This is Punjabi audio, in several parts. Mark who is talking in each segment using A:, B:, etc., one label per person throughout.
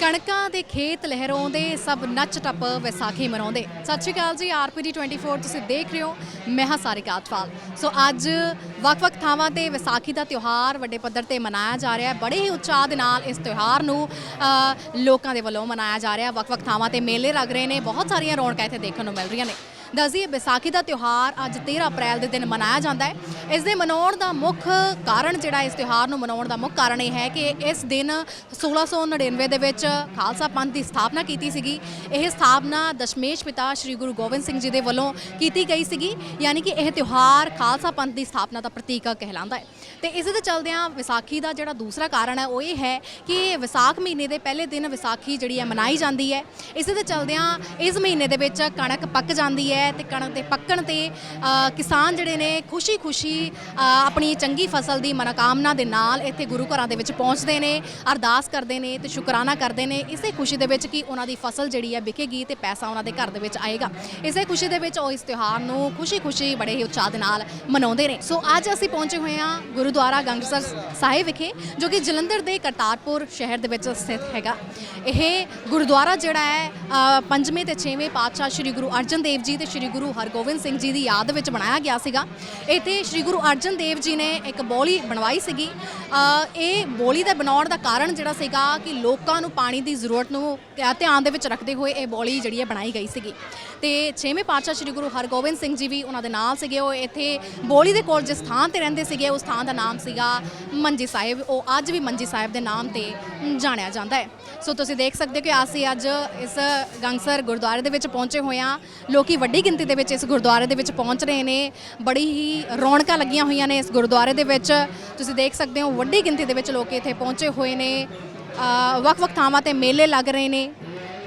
A: ਕਣਕਾਂ ਦੇ ਖੇਤ ਲਹਿਰਾਉਂਦੇ, ਸਭ ਨੱਚ ਟੱਪ ਵਿਸਾਖੀ ਮਨਾਉਂਦੇ। ਸਤਿ ਸ਼੍ਰੀ ਅਕਾਲ ਜੀ ਆਰਪੀਡੀ 24 ਤੁਸੀਂ ਦੇਖ ਰਹੇ ਹੋ ਮੈਂ ਹਾਂ ਸਾਰਿਕਾ ਆਟਵਾਲ ਸੋ ਅੱਜ ਵੱਖ-ਵੱਖ ਥਾਵਾਂ ਤੇ ਵਿਸਾਖੀ ਦਾ ਤਿਉਹਾਰ ਵੱਡੇ ਪੱਧਰ ਤੇ ਮਨਾਇਆ ਜਾ ਰਿਹਾ ਹੈ। ਬੜੇ ਹੀ ਉਤਸ਼ਾਹ ਦੇ ਨਾਲ ਇਸ ਤਿਉਹਾਰ ਨੂੰ ਲੋਕਾਂ ਦੇ ਵੱਲੋਂ ਮਨਾਇਆ ਜਾ ਰਿਹਾ ਵੱਖ-ਵੱਖ ਥਾਵਾਂ ਤੇ ਮੇਲੇ ਲੱਗ ਰਹੇ ਨੇ। ਬਹੁਤ ਸਾਰੀਆਂ ਰੌਣਕਾਂ ਇੱਥੇ ਦੇਖਣ ਨੂੰ ਮਿਲ ਰਹੀਆਂ ਨੇ। ਦੱਸਦੀਏ ਵਿਸਾਖੀ ਦਾ ਤਿਉਹਾਰ ਅੱਜ 13 ਅਪ੍ਰੈਲ ਦੇ ਦਿਨ ਮਨਾਇਆ ਜਾਂਦਾ ਹੈ। ਇਸ ਦੇ ਮਨਾਉਣ ਦਾ ਮੁੱਖ ਕਾਰਨ ਜਿਹੜਾ ਇਸ ਤਿਉਹਾਰ ਨੂੰ ਮਨਾਉਣ ਦਾ ਮੁੱਖ ਕਾਰਨ ਇਹ ਹੈ ਕਿ ਇਸ ਦਿਨ 1699 ਦੇ ਵਿੱਚ ਖਾਲਸਾ ਪੰਥ ਦੀ ਸਥਾਪਨਾ ਕੀਤੀ ਸੀਗੀ। ਇਹ ਸਥਾਪਨਾ ਦਸ਼ਮੇਸ਼ ਪਿਤਾ ਸ੍ਰੀ ਗੁਰੂ ਗੋਬਿੰਦ ਸਿੰਘ ਜੀ ਦੇ ਵੱਲੋਂ ਕੀਤੀ ਗਈ ਸੀਗੀ, ਯਾਨੀ ਕਿ ਇਹ ਤਿਉਹਾਰ ਖਾਲਸਾ ਪੰਥ ਦੀ ਸਥਾਪਨਾ ਦਾ ਪ੍ਰਤੀਕ ਕਹਿਲਾਉਂਦਾ ਹੈ। ਤੇ ਇਸੇ ਦੇ ਚਲਦਿਆਂ ਵਿਸਾਖੀ ਦਾ ਜਿਹੜਾ ਦੂਸਰਾ ਕਾਰਨ ਹੈ, ਉਹ ਇਹ ਹੈ ਕਿ ਵਿਸਾਖ ਮਹੀਨੇ ਦੇ ਪਹਿਲੇ ਦਿਨ ਵਿਸਾਖੀ ਜਿਹੜੀ ਹੈ ਮਨਾਈ ਜਾਂਦੀ ਹੈ। ਇਸੇ ਦੇ ਚਲਦਿਆਂ ਇਸ ਮਹੀਨੇ ਦੇ ਵਿੱਚ ਕਣਕ ਪੱਕ ਜਾਂਦੀ ਹੈ ਤੇ ਕਣਕ ਦੇ ਪੱਕਣ ਤੇ ਕਿਸਾਨ ਜਿਹੜੇ ਨੇ ਖੁਸ਼ੀ-ਖੁਸ਼ੀ ਆਪਣੀ ਚੰਗੀ ਫਸਲ ਦੀ ਮਨੋਕਾਮਨਾ ਦੇ ਨਾਲ ਇੱਥੇ ਗੁਰੂ ਘਰਾਂ ਦੇ ਵਿੱਚ ਪਹੁੰਚਦੇ ਨੇ, ਅਰਦਾਸ ਕਰਦੇ ਨੇ ਤੇ ਸ਼ੁਕਰਾਨਾ ਕਰਦੇ ਨੇ। ਇਸੇ ਖੁਸ਼ੀ ਦੇ ਵਿੱਚ ਕਿ ਉਹਨਾਂ ਦੀ ਫਸਲ ਜਿਹੜੀ ਹੈ ਵਿਕੇਗੀ ਤੇ ਪੈਸਾ ਉਹਨਾਂ ਦੇ ਘਰ ਦੇ ਵਿੱਚ ਆਏਗਾ। ਇਸੇ ਖੁਸ਼ੀ ਦੇ ਵਿੱਚ ਉਹ ਇਸ ਤਿਉਹਾਰ ਨੂੰ ਖੁਸ਼ੀ-ਖੁਸ਼ੀ ਬੜੇ ਹੀ ਉਤਸ਼ਾਹ ਦੇ ਨਾਲ ਮਨਾਉਂਦੇ ਨੇ। ਸੋ ਅੱਜ ਅਸੀਂ ਪਹੁੰਚੇ ਹੋਏ ਹਾਂ ਗੁਰੂ ਗੁਰਦੁਆਰਾ ਗੰਗਸਰ ਸਾਹਿਬ ਵਿਖੇ, ਜੋ ਕਿ ਜਲੰਧਰ ਦੇ ਕਰਤਾਰਪੁਰ ਸ਼ਹਿਰ ਦੇ ਵਿੱਚ ਸਥਿਤ ਹੈਗਾ। ਇਹ ਗੁਰਦੁਆਰਾ ਜਿਹੜਾ ਹੈ ਪੰਜਵੇਂ ਤੇ ਛੇਵੇਂ ਪਾਤਸ਼ਾਹ ਸ੍ਰੀ ਗੁਰੂ ਅਰਜਨ ਦੇਵ ਜੀ ਤੇ ਸ੍ਰੀ ਗੁਰੂ ਹਰਗੋਬਿੰਦ ਸਿੰਘ ਜੀ ਦੀ ਯਾਦ ਵਿੱਚ ਬਣਾਇਆ ਗਿਆ ਸੀਗਾ। ਇੱਥੇ ਸ੍ਰੀ ਗੁਰੂ ਅਰਜਨ ਦੇਵ ਜੀ ਨੇ ਇੱਕ ਬੋਲੀ ਬਣਵਾਈ ਸੀਗੀ। ਇਹ ਬੋਲੀ ਦਾ ਬਣਾਉਣ ਦਾ ਕਾਰਨ ਜਿਹੜਾ ਸੀਗਾ ਕਿ ਲੋਕਾਂ ਨੂੰ ਪਾਣੀ ਦੀ ਜ਼ਰੂਰਤ ਨੂੰ ਧਿਆਨ ਦੇ ਵਿੱਚ ਰੱਖਦੇ ਹੋਏ ਇਹ ਬੋਲੀ ਜਿਹੜੀ ਹੈ ਬਣਾਈ ਗਈ ਸੀਗੀ। ਤੇ ਛੇਵੇਂ ਪਾਤਸ਼ਾਹ ਸ੍ਰੀ ਗੁਰੂ ਹਰਗੋਬਿੰਦ ਸਿੰਘ ਜੀ ਵੀ ਉਹਨਾਂ ਦੇ ਨਾਲ ਸੀਗੇ। ਉਹ ਇੱਥੇ ਬੋਲੀ ਦੇ ਕੋਲ ਜਿਸ ਥਾਂ ਤੇ ਰਹਿੰਦੇ ਸੀਗੇ, ਉਸ ਥਾਂ ਦਾ ਨਾਮ ਸੀਗਾ ਮੰਜੀ ਸਾਹਿਬ। ਉਹ ਅੱਜ ਵੀ ਮੰਜੀ ਸਾਹਿਬ ਦੇ ਨਾਮ ਤੇ ਜਾਣਿਆ ਜਾਂਦਾ ਹੈ। ਸੋ ਤੁਸੀਂ ਦੇਖ ਸਕਦੇ ਹੋ ਕਿ ਅਸੀਂ ਅੱਜ ਇਸ ਗੰਗਸਰ ਗੁਰਦੁਆਰੇ ਦੇ ਵਿੱਚ ਪਹੁੰਚੇ ਹੋਏ ਹਾਂ। ਲੋਕੀ ਵੱਡੀ ਗਿਣਤੀ ਦੇ ਵਿੱਚ ਇਸ ਗੁਰਦੁਆਰੇ ਦੇ ਵਿੱਚ ਪਹੁੰਚ ਰਹੇ ਨੇ। ਬੜੀ ਹੀ ਰੌਣਕਾਂ ਲੱਗੀਆਂ ਹੋਈਆਂ ਨੇ ਇਸ ਗੁਰਦੁਆਰੇ ਦੇ ਵਿੱਚ। ਤੁਸੀਂ ਦੇਖ ਸਕਦੇ ਹੋ ਵੱਡੀ ਗਿਣਤੀ ਦੇ ਵਿੱਚ ਲੋਕ ਇੱਥੇ ਪਹੁੰਚੇ ਹੋਏ ਨੇ। ਵੱਖ-ਵੱਖ ਥਾਵਾਂ ਤੇ ਮੇਲੇ ਲੱਗ ਰਹੇ ਨੇ।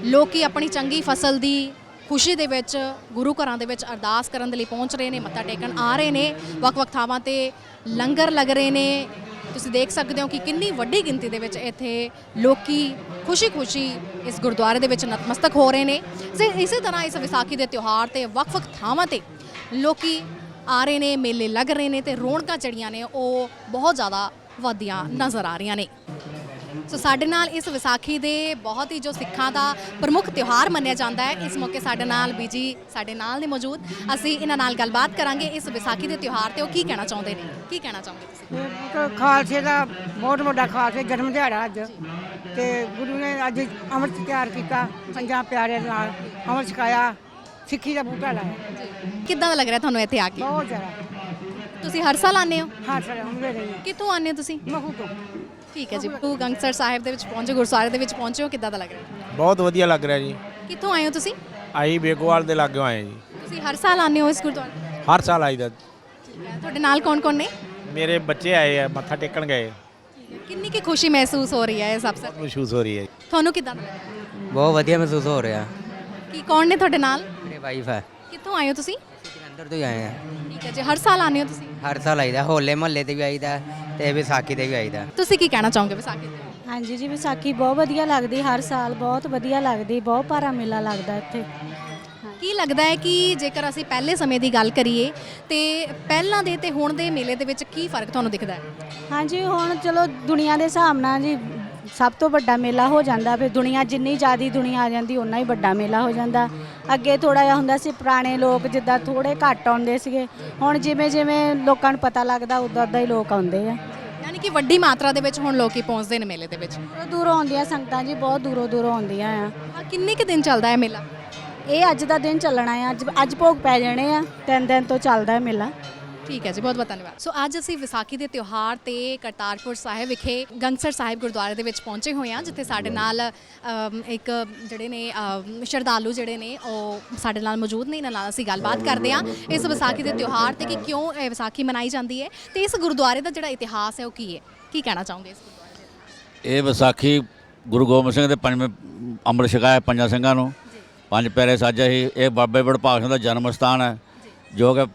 A: ਲੋਕੀ ਆਪਣੀ ਚੰਗੀ ਫਸਲ ਦੀ ਖੁਸ਼ੀ ਦੇ ਵਿੱਚ ਗੁਰੂ ਘਰਾਂ ਦੇ ਵਿੱਚ ਅਰਦਾਸ ਕਰਨ ਦੇ ਲਈ ਪਹੁੰਚ ਰਹੇ ਨੇ, ਮੱਥਾ ਟੇਕਣ ਆ ਰਹੇ ਨੇ, ਵੱਖ-ਵੱਖ ਥਾਵਾਂ ਤੇ ਲੰਗਰ ਲੱਗ ਰਹੇ ਨੇ। ਤੁਸੀਂ ਦੇਖ ਸਕਦੇ ਹੋ ਕਿ ਕਿੰਨੀ ਵੱਡੀ ਗਿਣਤੀ ਦੇ ਵਿੱਚ ਇੱਥੇ ਲੋਕੀ ਖੁਸ਼ੀ-ਖੁਸ਼ੀ ਇਸ ਗੁਰਦੁਆਰੇ ਦੇ ਵਿੱਚ ਨਤਮਸਤਕ ਹੋ ਰਹੇ ਨੇ। ਇਸੇ- ਇਸੇ ਤਰ੍ਹਾਂ ਇਸ ਵਿਸਾਖੀ ਦੇ ਤਿਉਹਾਰ ਤੇ ਵੱਖ-ਵੱਖ ਥਾਵਾਂ ਤੇ ਲੋਕੀ ਆ ਰਹੇ ਨੇ, ਮੇਲੇ ਲੱਗ ਰਹੇ ਨੇ ਤੇ ਰੌਣਕਾਂ ਚੜੀਆਂ ਨੇ ਉਹ ਬਹੁਤ ਜ਼ਿਆਦਾ ਵਧੀਆਂ ਨਜ਼ਰ ਆ ਰਹੀਆਂ ਨੇ। ਸੋ ਸਾਡੇ ਨਾਲ ਇਸ ਵਿਸਾਖੀ ਦੇ ਬਹੁਤ ਹੀ ਜੋ ਸਿੱਖਾਂ ਦਾ ਪ੍ਰਮੁੱਖ ਤਿਉਹਾਰ ਮੰਨਿਆ ਜਾਂਦਾ ਹੈ ਇਸ ਮੌਕੇ ਸਾਡੇ ਨਾਲ ਬੀਜੀ ਸਾਡੇ ਨਾਲ ਨੇ ਮੌਜੂਦ। ਅਸੀਂ ਇਹਨਾਂ ਨਾਲ ਗੱਲਬਾਤ ਕਰਾਂਗੇ ਇਸ ਵਿਸਾਖੀ ਦੇ ਤਿਉਹਾਰ ਤੇ ਉਹ ਕੀ ਕਹਿਣਾ ਚਾਹੁੰਦੇ ਨੇ? ਕੀ ਕਹਿਣਾ ਚਾਹੁੰਦੇ ਤੁਸੀਂ?
B: ਇੱਕ ਖਾਲਸੇ ਦਾ ਬਹੁਤ ਵੱਡਾ ਖਾਲਸੇ ਜਨਮ ਦਿਹਾੜਾ ਅੱਜ। ਤੇ ਗੁਰੂ ਨੇ ਅੱਜ ਅੰਮ੍ਰਿਤ ਤਿਆਰ ਕੀਤਾ ਪੰਜਾਂ ਪਿਆਰਿਆਂ ਨਾਲ ਅੰਮ੍ਰਿਤ ਛਕਾਇਆ ਸਿੱਖੀ ਦਾ ਬੂਟਾ ਲਾਇਆ।
A: ਕਿੱਦਾਂ ਦਾ ਲੱਗ ਰਿਹਾ ਤੁਹਾਨੂੰ ਇੱਥੇ ਆ ਕੇ?
B: ਬਹੁਤ ਜ਼ਿਆਦਾ।
A: ਤੁਸੀਂ ਹਰ ਸਾਲ ਆਉਂਦੇ ਹੋ?
B: ਹਾਂ ਸਾਰੇ ਹੁੰਦੇ ਰਹੇ
A: ਕਿੱਥੋਂ ਆਉਂਦੇ ਹੋ ਤੁਸੀਂ?
B: ਮਹੂ ਤੋਂ।
A: ਠੀਕ ਹੈ ਜੀ ਤੂੰ ਗੰਗਸਰ ਸਾਹਿਬ ਦੇ ਵਿੱਚ ਪਹੁੰਚੇ ਗੁਰਦੁਆਰੇ ਦੇ ਵਿੱਚ ਪਹੁੰਚੇ ਹੋ ਕਿੱਦਾਂ ਦਾ ਲੱਗ ਰਿਹਾ?
C: ਬਹੁਤ ਵਧੀਆ ਲੱਗ ਰਿਹਾ ਜੀ।
A: ਕਿੱਥੋਂ ਆਏ ਹੋ ਤੁਸੀਂ?
C: ਆਈ ਬੇਗੋਵਾਲ ਦੇ ਲਾਗੇ ਆਏ ਜੀ।
A: ਤੁਸੀਂ ਹਰ ਸਾਲ ਆਉਂਦੇ ਹੋ ਇਸ ਗੁਰਦੁਆਰੇ?
C: ਹਰ ਸਾਲ ਆਈਦਾ।
A: ਠੀਕ ਹੈ ਤੁਹਾਡੇ ਨਾਲ ਕੌਣ-ਕੌਣ ਨੇ?
C: ਮੇਰੇ ਬੱਚੇ ਆਏ ਆ ਮੱਥਾ ਟੇਕਣ ਗਏ।
A: ਕਿੰਨੀ ਕੀ ਖੁਸ਼ੀ ਮਹਿਸੂਸ ਹੋ ਰਹੀ ਹੈ ਇਸ ਅਵਸਰ?
C: ਮਹਿਸੂਸ ਹੋ ਰਹੀ ਹੈ
A: ਤੁਹਾਨੂੰ ਕਿੱਦਾਂ ਦਾ ਲੱਗ ਰਿਹਾ
D: ਬਹੁਤ ਵਧੀਆ ਮਹਿਸੂਸ ਹੋ ਰਿਹਾ।
A: ਕੀ ਕੌਣ ਨੇ ਤੁਹਾਡੇ ਨਾਲ?
D: ਮੇਰੇ ਵਾਈਫ ਹੈ।
A: ਕਿੱਥੋਂ ਆਏ ਹੋ ਤੁਸੀਂ?
D: ਅਸੀਂ ਜਲੰਧਰ ਤੋਂ ਹੀ ਆਏ ਆ
A: ਠੀਕ ਹੈ ਜੀ ਹਰ ਸਾਲ ਆਉਂਦੇ ਹੋ ਤੁਸੀਂ?
D: ਹਰ ਸਾਲ ਆਈਦਾ ਹੋਲੇ ਮਹੱਲੇ ਤੇ ਵੀ ਆਈਦਾ ਤੇ ਵਿਸਾਖੀ ਤੇ ਵੀ ਆਈਦਾ।
A: ਤੁਸੀਂ ਕੀ ਕਹਿਣਾ ਚਾਹੋਗੇ ਵਿਸਾਖੀ ਤੇ?
E: ਹਾਂਜੀ ਜੀ ਵਿਸਾਖੀ ਬਹੁਤ ਵਧੀਆ ਲੱਗਦੀ ਹਰ ਸਾਲ ਬਹੁਤ ਵਧੀਆ ਲੱਗਦੀ ਬਹੁਤ ਭਾਰਾ ਮੇਲਾ ਲੱਗਦਾ ਇੱਥੇ।
A: ਕੀ ਲੱਗਦਾ ਹੈ ਕਿ ਜੇਕਰ ਅਸੀਂ ਪਹਿਲੇ ਸਮੇਂ ਦੀ ਗੱਲ ਕਰੀਏ ਤੇ ਪਹਿਲਾਂ ਦੇ ਤੇ ਹੁਣ ਦੇ ਮੇਲੇ ਦੇ ਵਿੱਚ ਕੀ ਫ਼ਰਕ ਤੁਹਾਨੂੰ ਦਿਖਦਾ ਹੈ?
E: ਹਾਂਜੀ ਹੁਣ ਚਲੋ ਦੁਨੀਆ ਦੇ ਹਿਸਾਬ ਨਾਲ ਜੀ ਸਭ ਤੋਂ ਵੱਡਾ ਮੇਲਾ ਹੋ ਜਾਂਦਾ ਫਿਰ ਦੁਨੀਆ ਜਿੰਨੀ ਜ਼ਿਆਦੀ ਦੁਨੀਆ ਆ ਜਾਂਦੀ ਓਨਾ ਹੀ ਵੱਡਾ ਮੇਲਾ ਹੋ ਜਾਂਦਾ। ਅੱਗੇ ਥੋੜਾ ਜਿਹਾ ਹੁੰਦਾ ਸੀ ਪੁਰਾਣੇ ਲੋਕ ਜਿੱਦਾਂ ਥੋੜੇ ਘੱਟ ਆਉਂਦੇ ਸੀਗੇ ਹੁਣ ਜਿਵੇਂ ਜਿਵੇਂ ਲੋਕਾਂ ਨੂੰ ਪਤਾ ਲੱਗਦਾ ਉਦਾਂ ਉਦਾਂ ਹੀ ਲੋਕ ਆਉਂਦੇ ਆ।
A: ਯਾਨੀ ਕਿ ਵੱਡੀ ਮਾਤਰਾ ਦੇ ਵਿੱਚ ਹੁਣ ਲੋਕੀ ਪਹੁੰਚਦੇ ਨੇ ਮੇਲੇ ਦੇ ਵਿੱਚ।
E: ਦੂਰੋਂ ਦੂਰੋਂ ਆਉਂਦੀਆਂ ਸੰਗਤਾਂ ਜੀ ਬਹੁਤ ਦੂਰੋਂ ਦੂਰੋਂ ਆਉਂਦੀਆਂ ਆ।
A: ਆਹ ਕਿੰਨੇ ਕੁ ਦਿਨ ਚੱਲਦਾ ਹੈ ਮੇਲਾ?
E: ਇਹ ਅੱਜ ਦਾ ਦਿਨ ਚੱਲਣਾ ਆ ਅੱਜ ਅੱਜ ਭੋਗ ਪੈ ਜਾਣੇ ਆ ਤਿੰਨ ਦਿਨ ਤੋਂ ਚੱਲਦਾ ਹੈ ਮੇਲਾ।
A: ਠੀਕ ਹੈ ਜੀ ਬਹੁਤ ਬਹੁਤ ਧੰਨਵਾਦ। ਸੋ ਅੱਜ ਅਸੀਂ ਵਿਸਾਖੀ ਦੇ ਤਿਉਹਾਰ ਤੇ ਕਰਤਾਰਪੁਰ ਸਾਹਿਬ ਵਿਖੇ ਗੰਗਸਰ ਸਾਹਿਬ ਗੁਰਦੁਆਰੇ ਦੇ ਵਿੱਚ ਪਹੁੰਚੇ ਹੋਏ ਹਾਂ ਜਿੱਥੇ ਸਾਡੇ ਨਾਲ ਅਮ, ਇੱਕ ਜਿਹੜੇ ਨੇ ਅਮ, ਸ਼ਰਧਾਲੂ ਜਿਹੜੇ ਨੇ ਉਹ ਸਾਡੇ ਨਾਲ ਮੌਜੂਦ ਨੇ ਇਹਨਾਂ ਨਾਲ ਅਸੀਂ ਗੱਲਬਾਤ ਕਰਦੇ ਹਾਂ ਇਸ ਵਿਸਾਖੀ ਦੇ ਤਿਉਹਾਰ ਤੇ ਕਿ ਕਿਉਂ ਇਹ ਵਿਸਾਖੀ ਮਨਾਈ ਜਾਂਦੀ ਹੈ ਤੇ ਇਸ ਗੁਰਦੁਆਰੇ ਦਾ ਜਿਹੜਾ ਇਤਿਹਾਸ ਹੈ ਉਹ ਕੀ ਹੈ? ਕੀ ਕਹਿਣਾ ਚਾਹੋਗੇ ਇਸ ਗੁਰਦੁਆਰੇ ਦੇ
F: ਇਹ ਵਿਸਾਖੀ ਗੁਰੂ ਗੋਬਿੰਦ ਸਿੰਘ ਦੇ ਪੰਜਵੇਂ ਅੰਮ੍ਰਿਤ ਛਕਾਇਆ ਪੰਜਾਂ ਸਿੰਘਾਂ ਨੂੰ। ਪੰਜ ਪਿਆਰੇ ਸਾਜਾ ਸੀ। ਇਹ ਬਾਬੇ ਵਡਭਾਗ ਸਿੰਘ ਦਾ ਜਨਮ ਸਥਾਨ ਹੈ ਜੋ ਕਿ